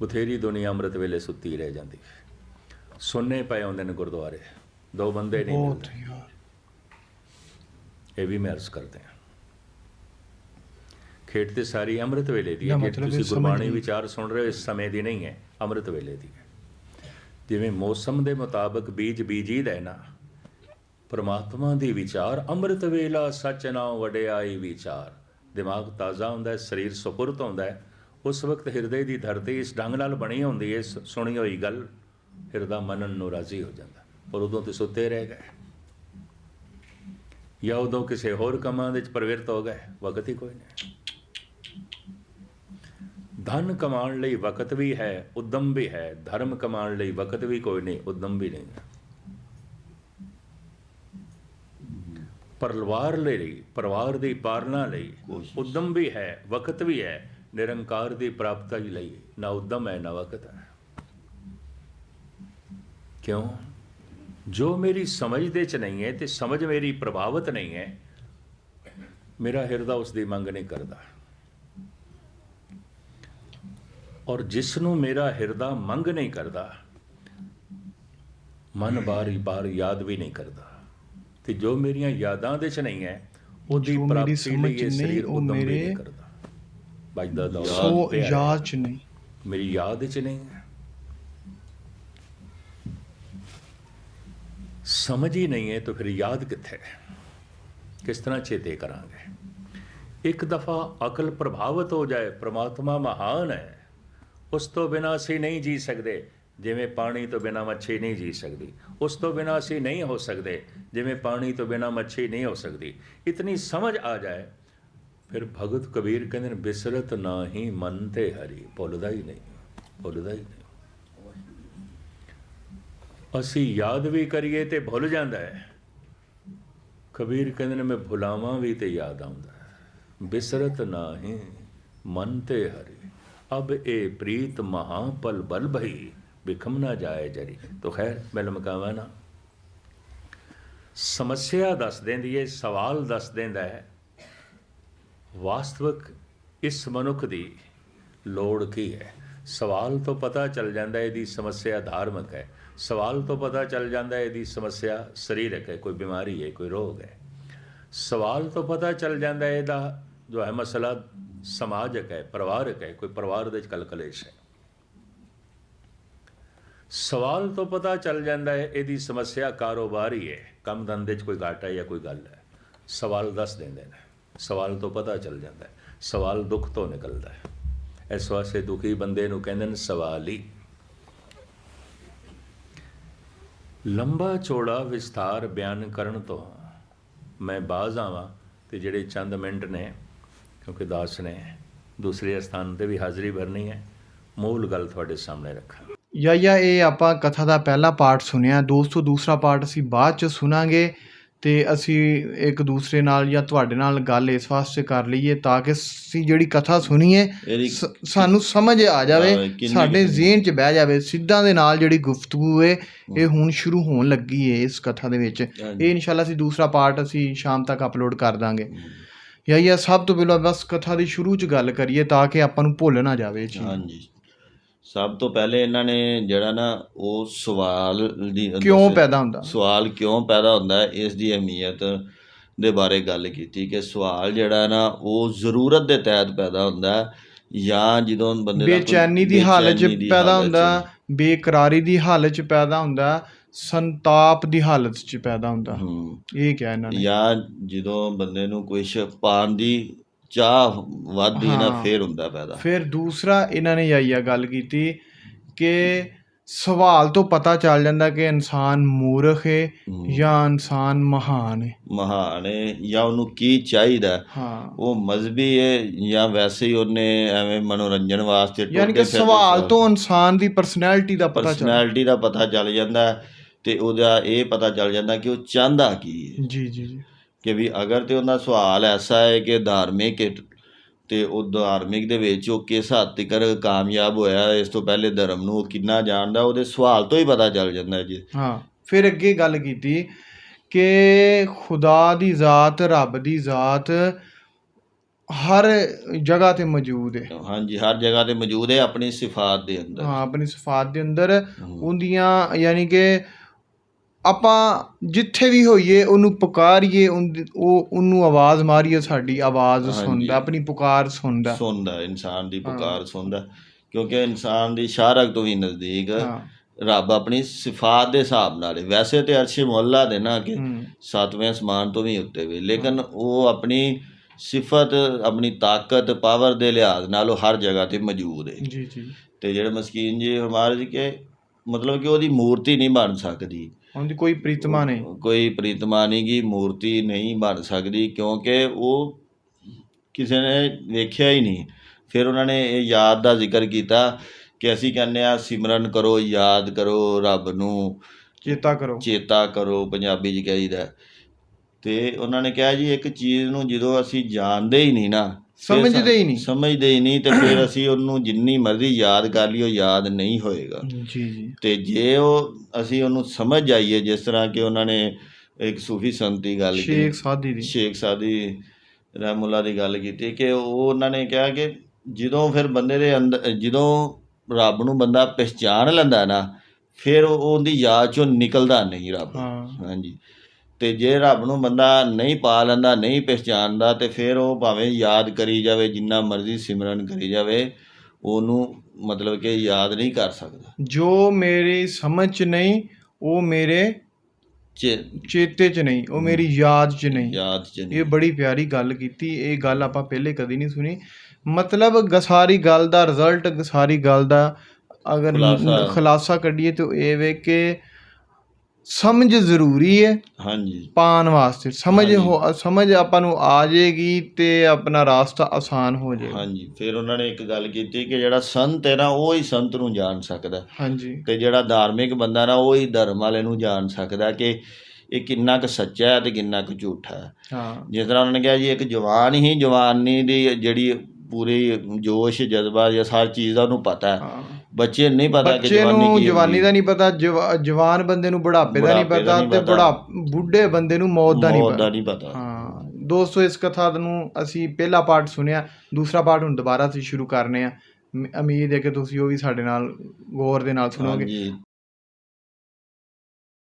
ਬਥੇਰੀ ਦੁਨੀਆ ਅੰਮ੍ਰਿਤ ਵੇਲੇ ਸੁੱਤੀ ਰਹਿ ਜਾਂਦੀ ਹੈ। ਸੁੰਨੇ ਪਏ ਹੁੰਦੇ ਨੇ ਗੁਰਦੁਆਰੇ। ਦੋ ਬੰਦੇ ਨਹੀਂ ਮਿਲਦੇ। ਇਹ ਵੀ ਮੈਂ ਅਰਜ਼ ਕਰਦੇ ਹਾਂ। ਖੇਡ ਤੇ ਸਾਰੀ ਅੰਮ੍ਰਿਤ ਵੇਲੇ ਦੀ ਹੈ। ਜੇ ਤੁਸੀਂ ਗੁਰਬਾਣੀ। ਵਿਚਾਰ ਸੁਣ ਰਹੇ ਹੋ ਇਸ ਸਮੇਂ ਦੀ ਨਹੀਂ ਹੈ। ਅੰਮ੍ਰਿਤ ਵੇਲੇ ਦੀ ਹੈ। ਜਿਵੇਂ ਮੌਸਮ ਦੇ ਮੁਤਾਬਕ ਬੀਜ ਬੀਜੀਦਾ ਹੈ ਨਾ ਪਰਮਾਤਮਾ ਦੀ ਵਿਚਾਰ, ਅੰਮ੍ਰਿਤ ਵੇਲਾ ਸੱਚ ਨਾਮ ਵਡਿਆਈ ਵਿਚਾਰ। ਦਿਮਾਗ ਤਾਜ਼ਾ ਹੁੰਦਾ ਹੈ, ਸਰੀਰ ਸੁਪੁਰਤ ਹੁੰਦਾ ਹੈ। ਉਸ ਵਕਤ ਹਿਰਦੇ ਦੀ ਧਰਤੀ ਇਸ ਢੰਗ ਨਾਲ ਬਣੀ ਹੁੰਦੀ ਹੈ ਸੁਣੀ ਹੋਈ ਗੱਲ ਹਿਰਦਾ ਮੰਨਣ ਨੂੰ ਰਾਜ਼ੀ ਹੋ ਜਾਂਦਾ ਪਰ ਉਦੋਂ ਤੇ ਸੁੱਤੇ ਰਹਿ ਗਏ। ਜਾਂ ਉਦੋਂ ਕਿਸੇ ਹੋਰ ਕੰਮਾਂ ਵਿੱਚ ਪ੍ਰਵਿਰਤ ਹੋ ਗਏ, ਵਕਤ ਹੀ ਕੋਈ ਨਹੀਂ। ਧਨ ਕਮਾਉਣ ਲਈ ਵਕਤ ਵੀ ਹੈ, ਉਦਮ ਵੀ ਹੈ, ਧਰਮ ਕਮਾਉਣ ਲਈ ਵਕਤ ਵੀ ਕੋਈ ਨਹੀਂ, ਉਦਮ ਵੀ ਨਹੀਂ ਪਰਿਵਾਰ ਲਈ ਪਰਿਵਾਰ ਦੀ ਪਾਲਣਾ ਲਈ। ਉਦਮ ਵੀ ਹੈ ਵਕਤ ਵੀ ਹੈ ਨਿਰੰਕਾਰ ਦੀ ਪ੍ਰਾਪਤੀ ਲਈ। ਨਾ ਉਦਮ ਹੈ ਨਾ ਵਕਤ ਹੈ। ਕਿਉਂ? ਜੋ ਮੇਰੀ ਸਮਝ ਦੇ ਚ ਨਹੀਂ ਹੈ ਤੇ ਸਮਝ ਮੇਰੀ ਪ੍ਰਭਾਵਿਤ ਨਹੀਂ ਹੈ ਮੇਰਾ ਹਿਰਦਾ ਉਸ ਦੀ ਮੰਗ ਨਹੀਂ ਕਰਦਾ। ਔਰ ਜਿਸ ਨੂੰ ਮੇਰਾ ਹਿਰਦਾ ਮੰਗ ਨਹੀਂ ਕਰਦਾ ਮਨ ਬਾਰੀ ਬਾਰ ਯਾਦ ਵੀ ਨਹੀਂ ਕਰਦਾ। ਤੇ ਜੋ ਮੇਰੀਆਂ ਯਾਦਾਂ ਦੇ ਚ ਨਹੀਂ ਹੈ ਉਹਦੀ ਪ੍ਰਾਪਤੀ ਲਈ ਇਹ ਸਰੀਰ ਉਹ ਉਦਮ ਵੀ ਨਹੀਂ ਕਰਦਾ। ਵੱਜਦਾ ਦੌਰ ਸੋ। ਯਾਦ ਚ ਨਹੀਂ। ਮੇਰੀ ਯਾਦ ਚ ਨਹੀਂ ਹੈ। ਸਮਝ ਹੀ ਨਹੀਂ ਹੈ ਤਾਂ ਫਿਰ ਯਾਦ ਕਿੱਥੇ ਹੈ? ਕਿਸ ਤਰ੍ਹਾਂ ਚੇਤੇ ਕਰਾਂਗੇ? ਇੱਕ ਦਫਾ ਅਕਲ ਪ੍ਰਭਾਵਿਤ ਹੋ ਜਾਏ ਪ੍ਰਮਾਤਮਾ ਮਹਾਨ ਹੈ ਉਸ ਤੋਂ ਬਿਨਾਂ ਅਸੀਂ ਨਹੀਂ ਜੀ ਸਕਦੇ। ਜਿਵੇਂ ਪਾਣੀ ਤੋਂ ਬਿਨਾਂ ਮੱਛੀ ਨਹੀਂ ਜੀ ਸਕਦੀ। ਉਸ ਤੋਂ ਬਿਨਾਂ ਅਸੀਂ ਨਹੀਂ ਹੋ ਸਕਦੇ, ਜਿਵੇਂ ਪਾਣੀ ਤੋਂ ਬਿਨਾਂ ਮੱਛੀ ਨਹੀਂ ਹੋ ਸਕਦੀ। ਇਤਨੀ ਸਮਝ ਆ ਜਾਏ, ਫਿਰ ਭਗਤ ਕਬੀਰ ਕਹਿੰਦੇ ਨੇ, ਬਿਸਰਤ ਨਾ ਹੀ ਮਨ ਤੇ ਹਰੀ। ਭੁੱਲਦਾ ਹੀ ਨਹੀਂ, ਭੁੱਲਦਾ ਹੀ ਨਹੀਂ। ਅਸੀਂ ਯਾਦ ਵੀ ਕਰੀਏ ਤੇ ਭੁੱਲ ਜਾਂਦਾ ਹੈ। ਕਬੀਰ ਕਹਿੰਦੇ ਨੇ, ਮੈਂ ਭੁਲਾਵਾਂ ਵੀ ਤੇ ਯਾਦ ਆਉਂਦਾ ਬਿਸਰਤ ਨਾ ਨਾਹੀ ਮਨ ਤੇ ਹਰੀ। ਅਬ ਇਹ ਪ੍ਰੀਤ ਮਹਾ ਪਲ ਬਲ ਭਈ। ਬਿਖਮ ਨਾ ਜਾਏ ਜਰੀ। ਤੋ ਖੈਰ, ਮੈਂ ਲਮਕਾਵਾਂ ਨਾ। ਸਮੱਸਿਆ ਦੱਸ ਦਿੰਦੀ ਹੈ ਸਵਾਲ ਦੱਸ ਦਿੰਦਾ ਹੈ। ਵਾਸਤਵਿਕ ਇਸ ਮਨੁੱਖ ਦੀ ਲੋੜ ਕੀ ਹੈ? ਸਵਾਲ ਤੋਂ ਪਤਾ ਚੱਲ ਜਾਂਦਾ ਇਹਦੀ ਸਮੱਸਿਆ ਧਾਰਮਿਕ ਹੈ। ਸਵਾਲ ਤੋਂ ਪਤਾ ਚੱਲ ਜਾਂਦਾ ਇਹਦੀ ਸਮੱਸਿਆ ਸਰੀਰਕ ਹੈ, ਕੋਈ ਬਿਮਾਰੀ ਹੈ, ਕੋਈ ਰੋਗ ਹੈ। ਸਵਾਲ ਤੋਂ ਪਤਾ ਚੱਲ ਜਾਂਦਾ ਇਹਦਾ ਜੋ ਹੈ ਮਸਲਾ ਸਮਾਜਿਕ ਹੈ, ਪਰਿਵਾਰਕ ਹੈ, ਕੋਈ ਪਰਿਵਾਰ ਦੇ ਵਿੱਚ ਕਲਕਲੇਸ਼ ਹੈ। ਸਵਾਲ ਤੋਂ ਪਤਾ ਚੱਲ ਜਾਂਦਾ ਹੈ, ਇਹਦੀ ਸਮੱਸਿਆ ਕਾਰੋਬਾਰ ਹੀ। ਹੈ ਕੰਮ ਧੰਦੇ 'ਚ ਕੋਈ ਘਾਟਾ ਹੈ ਜਾਂ ਕੋਈ ਗੱਲ ਹੈ। ਸਵਾਲ ਦੱਸ ਦਿੰਦੇ ਨੇ। ਸਵਾਲ ਤੋਂ ਪਤਾ ਚੱਲ ਜਾਂਦਾ ਹੈ। ਸਵਾਲ ਦੁੱਖ ਤੋਂ ਨਿਕਲਦਾ ਹੈ। ਇਸ ਵਾਸਤੇ ਦੁਖੀ ਬੰਦੇ ਨੂੰ ਕਹਿੰਦੇ ਨੇ ਸਵਾਲੀ। ਲੰਬਾ ਚੌੜਾ ਵਿਸਥਾਰ ਬਿਆਨ ਕਰਨ ਤੋਂ ਮੈਂ ਬਾਜ਼ ਆਵਾਂ ਤੇ ਜਿਹੜੇ ਚੰਦ ਮਿੰਟ ਨੇ, ਕਿਉਂਕਿ ਦਾਸ ਨੇ ਦੂਸਰੇ ਸਥਾਨ ਤੇ ਵੀ ਹਾਜ਼ਰੀ ਭਰਨੀ ਹੈ, ਮੂਲ ਗੱਲ ਤੁਹਾਡੇ ਸਾਹਮਣੇ ਰੱਖਾਂ। ਯਾ ਯਾ ਇਹ ਆਪਾਂ ਕਥਾ ਦਾ ਪਹਿਲਾ ਪਾਰਟ ਸੁਣਿਆ। ਦੋਸਤੋ ਦੂਸਰਾ ਪਾਰਟ ਅਸੀਂ ਬਾਅਦ ਚ ਸੁਣਾਂਗੇ ਤੇ ਅਸੀਂ ਇੱਕ ਦੂਸਰੇ ਨਾਲ ਜਾਂ ਤੁਹਾਡੇ ਨਾਲ ਗੱਲ ਇਸ ਵਾਸਤੇ ਕਰ ਲਈਏ ਤਾਂ ਕਿ ਅਸੀਂ ਜਿਹੜੀ ਕਥਾ ਸੁਣੀਏ ਸਾਨੂੰ ਸਮਝ ਆ ਜਾਵੇ ਸਾਡੇ ਜ਼ਿਹਨ 'ਚ ਬਹਿ ਜਾਵੇ। ਸਿੱਧਾਂ ਦੇ ਨਾਲ ਜਿਹੜੀ ਗੁਫ਼ਤਗੂ ਹੈ ਇਹ ਹੁਣ ਸ਼ੁਰੂ ਹੋਣ ਲੱਗੀ ਹੈ ਇਸ ਕਥਾ ਦੇ ਵਿੱਚ। ਇਹ ਇਨਸ਼ਾਅੱਲਾ ਅਸੀਂ ਦੂਸਰਾ ਪਾਰਟ ਅਸੀਂ ਸ਼ਾਮ ਤੱਕ ਅਪਲੋਡ ਕਰ ਦਾਂਗੇ। ਯਾ ਯਾ ਸਭ ਤੋਂ ਪਹਿਲਾਂ ਬਸ ਕਥਾ ਦੀ ਸ਼ੁਰੂ 'ਚ ਗੱਲ ਕਰੀਏ ਤਾਂ ਕਿ ਆਪਾਂ ਨੂੰ ਭੁੱਲ ਨਾ ਜਾਵੇ ਚੀਜ਼। ਹਾਂਜੀ। ਸਭ ਤੋਂ ਪਹਿਲੇ ਇਹਨਾਂ ਨੇ ਜਿਹੜਾ ਨਾ ਉਹ ਸਵਾਲ ਦੀ ਕਿਉਂ ਪੈਦਾ ਹੁੰਦਾ? ਸਵਾਲ ਕਿਉਂ ਪੈਦਾ ਹੁੰਦਾ ਇਸ ਦੀ ਅਹਿਮੀਅਤ ਦੇ ਬਾਰੇ ਗੱਲ ਕੀਤੀ ਕਿ ਸਵਾਲ ਜਿਹੜਾ ਨਾ ਉਹ ਜ਼ਰੂਰਤ ਦੇ ਤਹਿਤ ਪੈਦਾ ਹੁੰਦਾ ਜਾਂ ਜਦੋਂ ਬੰਦੇ ਦਾ ਬੇਚੈਨੀ ਦੀ ਹਾਲਤ 'ਚ ਪੈਦਾ ਹੁੰਦਾ ਬੇਕਰਾਰੀ ਦੀ ਹਾਲਤ 'ਚ ਪੈਦਾ ਹੁੰਦਾ ਸੰਤਾਪ ਦੀ ਹਾਲਤ 'ਚ ਪੈਦਾ ਹੁੰਦਾ ਇਹ ਕਿਹਾ ਇਹਨਾਂ ਨੇ। ਜਾਂ ਜਦੋਂ ਬੰਦੇ ਨੂੰ ਕੋਈ ਪਾਣ ਦੀ ਚਾਹ ਵੱਧਦੀ ਨਾ ਹਾਂ। ਫੇਰ ਹੁੰਦਾ ਪੈਦਾ। ਫਿਰ ਦੂਸਰਾ ਇਹਨਾਂ ਨੇ ਯਾਇਆ ਗੱਲ ਕੀਤੀ ਕਿ ਸਵਾਲ ਤੋਂ ਪਤਾ ਚੱਲ ਜਾਂਦਾ ਕਿ ਇਨਸਾਨ ਮੂਰਖ ਹੈ। ਜਾਂ ਇਨਸਾਨ ਮਹਾਨ ਹੈ ਮਹਾਨ ਹੈ ਜਾਂ ਉਹਨੂੰ ਕੀ ਚਾਹੀਦਾ? ਹੈ। ਹਾਂ ਉਹ ਮਜ਼ਬੀ ਹੈ ਜਾਂ ਵੈਸੇ ਹੀ ਉਹਨੇ ਐਵੇਂ ਮਨੋਰੰਜਨ ਵਾਸਤੇ ਯਾਨੀ ਕਿ ਸਵਾਲ ਤੋਂ ਇਨਸਾਨ ਦੀ ਪਰਸਨੈਲਿਟੀ ਦਾ ਪਤਾ ਚੱਲ ਪਰਸਨੈਲਿਟੀ ਦਾ ਪਤਾ ਚੱਲ ਜਾਂਦਾ ਹੈ ਤੇ ਉਹਦਾ ਇਹ ਪਤਾ ਚੱਲ ਜਾਂਦਾ ਕਿ ਉਹ ਚਾਹੁੰਦਾ ਕੀ ਹੈ ਜੀ ਜੀ ਜੀ। ਕਿ ਵੀ ਅਗਰ ਤੇ ਉਹਦਾ ਸਵਾਲ ਐਸਾ ਹੈ ਕਿ ਧਾਰਮਿਕ ਤੇ ਉਹ ਧਾਰਮਿਕ ਦੇ ਵਿੱਚ ਉਹ ਕਿਸ ਹੱਦ ਤੱਕ ਕਾਮਯਾਬ ਹੋਇਆ ਇਸ ਤੋਂ ਪਹਿਲੇ ਧਰਮ ਨੂੰ ਉਹ ਕਿੰਨਾ ਜਾਣਦਾ ਉਹਦੇ ਸਵਾਲ ਤੋਂ ਹੀ ਪਤਾ ਚੱਲ ਜਾਂਦਾ ਜੀ। ਹਾਂ ਫਿਰ ਅੱਗੇ ਗੱਲ ਕੀਤੀ ਕਿ ਖੁਦਾ ਦੀ ਜ਼ਾਤ ਰੱਬ ਦੀ ਜ਼ਾਤ ਹਰ ਜਗ੍ਹਾ ਤੇ ਮੌਜੂਦ ਹੈ। ਹਾਂਜੀ ਹਰ ਜਗ੍ਹਾ ਤੇ ਮੌਜੂਦ ਹੈ ਆਪਣੀ ਸਿਫਾਤ ਦੇ ਅੰਦਰ। ਹਾਂ ਆਪਣੀ ਸਿਫਾਤ ਦੇ ਅੰਦਰ ਉਹਦੀਆਂ ਯਾਨੀ ਕਿ ਆਪਾਂ ਜਿੱਥੇ ਵੀ ਹੋਈਏ ਉਹਨੂੰ ਪੁਕਾਰੀਏ ਉਹ ਉਹਨੂੰ ਆਵਾਜ਼ ਮਾਰੀਏ ਸਾਡੀ ਆਵਾਜ਼। ਸੁਣਦਾ ਆਪਣੀ ਪੁਕਾਰ ਸੁਣਦਾ। ਸੁਣਦਾ ਇਨਸਾਨ ਦੀ ਪੁਕਾਰ ਸੁਣਦਾ। ਕਿਉਂਕਿ ਇਨਸਾਨ ਦੀ ਸ਼ਾਰਕ ਤੋਂ ਵੀ ਨਜ਼ਦੀਕ ਰੱਬ ਆਪਣੀ ਸਿਫਾਤ ਦੇ ਹਿਸਾਬ ਨਾਲ ਵੈਸੇ ਤੇ ਅਰਸ਼ੇ ਮੁਹੱਲਾ ਦੇ ਨਾ ਕਿ ਸੱਤਵੇਂ ਅਸਮਾਨ ਤੋਂ ਵੀ ਉੱਤੇ ਵੀ। ਲੇਕਿਨ ਉਹ ਆਪਣੀ ਸਿਫਤ ਆਪਣੀ ਤਾਕਤ ਪਾਵਰ ਦੇ ਲਿਹਾਜ਼ ਨਾਲ ਉਹ ਹਰ ਜਗ੍ਹਾ ਤੇ ਮੌਜੂਦ ਹੈ ਜੀ ਜੀ। ਤੇ ਜਿਹੜੇ ਮਸਕੀਨ ਜੀ ਹਮਾਰੇ ਜੀ ਕਿ ਮਤਲਬ ਕਿ ਉਹਦੀ ਮੂਰਤੀ ਨਹੀਂ ਬਣ ਸਕਦੀ। ਉਹਦੀ ਕੋਈ ਪ੍ਰੀਤਮਾ ਨਹੀਂ। ਕੋਈ ਪ੍ਰੀਤਮਾ ਨਹੀਂ ਗੀ ਮੂਰਤੀ ਨਹੀਂ ਬਣ ਸਕਦੀ ਕਿਉਂਕਿ ਉਹ ਕਿਸੇ ਨੇ ਵੇਖਿਆ ਹੀ ਨਹੀਂ। ਫਿਰ ਉਹਨਾਂ ਨੇ ਇਹ ਯਾਦ ਦਾ ਜ਼ਿਕਰ ਕੀਤਾ ਕਿ ਅਸੀਂ ਕਹਿੰਦੇ ਆ ਸਿਮਰਨ ਕਰੋ ਯਾਦ ਕਰੋ ਰੱਬ ਨੂੰ। ਚੇਤਾ ਕਰੋ। ਚੇਤਾ ਕਰੋ ਪੰਜਾਬੀ 'ਚ ਕਹੀਦਾ। ਤੇ ਉਹਨਾਂ ਨੇ ਕਿਹਾ ਜੀ ਇੱਕ ਚੀਜ਼ ਨੂੰ ਜਦੋਂ ਅਸੀਂ ਜਾਣਦੇ ਹੀ ਨਹੀਂ ਨਾ ਸਮਝਦੇ ਹੀ ਨਹੀਂ। ਸਮਝਦੇ ਹੀ ਨਹੀਂ ਤੇ ਫਿਰ ਅਸੀਂ ਉਹਨੂੰ ਜਿੰਨੀ ਮਰਜ਼ੀ ਯਾਦ ਕਰ ਲਈਓ ਯਾਦ ਨਹੀਂ ਹੋਏਗਾ। ਜੀ ਜੀ। ਤੇ ਜੇ ਉਹ ਅਸੀਂ ਉਹਨੂੰ ਸਮਝ ਜਾਈਏ ਜਿਸ ਤਰ੍ਹਾਂ ਕਿ ਉਹਨਾਂ ਨੇ ਇੱਕ ਸੂਫੀ ਸੰਤ ਦੀ ਗੱਲ ਸ਼ੇਖ ਸਾਦੀ ਦੀ। ਸ਼ੇਖ ਸਾਦੀ ਰਹਿਮੁੱਲਾ ਦੀ ਗੱਲ ਕੀਤੀ ਕਿ ਉਹ ਉਹਨਾਂ ਨੇ ਕਿਹਾ ਕਿ ਜਦੋਂ ਫਿਰ ਬੰਦੇ ਦੇ ਅੰਦਰ ਜਦੋਂ ਰੱਬ ਨੂੰ ਬੰਦਾ ਪਛਾਣ ਲੈਂਦਾ ਨਾ ਫਿਰ ਉਹ ਉਹਦੀ ਯਾਦ ਚੋਂ ਨਿਕਲਦਾ ਨਹੀਂ ਰੱਬ। ਹਾਂਜੀ। ਤੇ ਜੇ ਰੱਬ ਨੂੰ ਬੰਦਾ ਨਹੀਂ ਪਾ ਲੈਂਦਾ ਨਹੀਂ ਪਛਾਣਦਾ ਤੇ ਫਿਰ ਉਹ ਭਾਵੇਂ ਯਾਦ ਕਰੀ ਜਾਵੇ ਜਿੰਨਾ ਮਰਜ਼ੀ ਸਿਮਰਨ ਕਰੀ ਜਾਵੇ ਉਹਨੂੰ ਮਤਲਬ ਕਿ ਯਾਦ ਨਹੀਂ ਕਰ ਸਕਦਾ। ਜੋ ਮੇਰੀ ਸਮਝ ਚ ਨਹੀਂ ਉਹ ਮੇਰੇ ਚੇਤੇ ਚ ਨਹੀਂ ਉਹ ਮੇਰੀ ਯਾਦ ਚ ਨਹੀਂ। ਯਾਦ ਚ ਨਹੀਂ। ਇਹ ਬੜੀ ਪਿਆਰੀ ਗੱਲ ਕੀਤੀ ਇਹ ਗੱਲ ਆਪਾਂ ਪਹਿਲੇ ਕਦੀ ਨਹੀਂ ਸੁਣੀ। ਮਤਲਬ ਸਾਰੀ ਗੱਲ ਦਾ ਰਿਜ਼ਲਟ ਸਾਰੀ ਗੱਲ ਦਾ ਅਗਰ ਖੁਲਾਸਾ। ਖੁਲਾਸਾ ਕੱਢੀਏ ਤਾਂ ਇਹ ਵੇ ਕਿ ਸਮਝ ਜ਼ਰੂਰੀ ਹੈ। ਹਾਂਜੀ। ਪਾਣ ਵਾਸਤੇ। ਸਮਝ। ਹੋ ਸਮਝ ਆਪਾਂ ਨੂੰ ਆ ਜਾਏਗੀ ਤੇ ਆਪਣਾ ਰਾਸਤਾ ਆਸਾਨ ਹੋ ਜਾਏਗਾ ਹਾਂਜੀ। ਫਿਰ ਉਹਨਾਂ ਨੇ ਇੱਕ ਗੱਲ ਕੀਤੀ ਕਿ ਜਿਹੜਾ ਸੰਤ ਹੈ ਨਾ ਉਹ ਹੀ ਸੰਤ ਨੂੰ ਜਾਣ ਸਕਦਾ। ਹਾਂਜੀ। ਤੇ ਜਿਹੜਾ ਧਾਰਮਿਕ ਬੰਦਾ ਨਾ ਉਹ ਹੀ ਧਰਮ ਵਾਲੇ ਨੂੰ ਜਾਣ ਸਕਦਾ ਕਿ ਇਹ ਕਿੰਨਾ ਕੁ ਸੱਚਾ ਹੈ ਤੇ ਕਿੰਨਾ ਕੁ ਝੂਠਾ ਹੈ। ਹਾਂ। ਜਿਸ ਤਰ੍ਹਾਂ ਉਹਨਾਂ ਨੇ ਕਿਹਾ ਜੀ ਇੱਕ ਜਵਾਨ ਹੀ ਜਵਾਨੀ ਦੀ ਜਿਹੜੀ ਪੂਰੀ ਜੋਸ਼ ਜਜ਼ਬਾ ਜਾਂ ਹਰ ਚੀਜ਼ ਦਾ ਉਹਨੂੰ ਪਤਾ ਹੈ। ਹਾਂ। ਬੱਚੇ ਨੂੰ ਨਹੀਂ ਪਤਾ ਕਿ ਬੱਚੇ ਜਵਾਨੀ ਨੂੰ ਕੀ ਜਵਾਨੀ ਹੁੰਦੀ ਦਾ ਨਹੀਂ ਪਤਾ ਜਵਾ- ਜਵਾਨ ਬੰਦੇ ਨੂੰ ਬੁਢਾਪੇ ਦਾ ਨਹੀਂ ਬੁਢਾਪੇ ਦਾ ਪਤਾ ਨਹੀਂ ਤੇ ਪਤਾ। ਬੁਢਾ ਬੁੱਢੇ ਬੰਦੇ ਨੂੰ ਮੌਤ ਦਾ ਨਹੀਂ ਮੌਤ ਦਾ ਪਤਾ ਨਹੀਂ ਪਤਾ। ਹਾਂ ਦੋਸਤੋ ਇਸ ਕਥਾ ਨੂੰ ਅਸੀਂ ਪਹਿਲਾ ਪਾਰਟ ਸੁਣਿਆ ਦੂਸਰਾ ਪਾਰਟ ਹੁਣ ਦੁਬਾਰਾ ਅਸੀਂ ਸ਼ੁਰੂ ਕਰਨੇ ਆ। ਮ- ਉਮੀਦ ਹੈ ਕਿ ਤੁਸੀਂ ਉਹ ਵੀ ਸਾਡੇ ਨਾਲ ਗੌਰ ਦੇ ਨਾਲ ਸੁਣੋਗੇ। ਹਾਂਜੀ।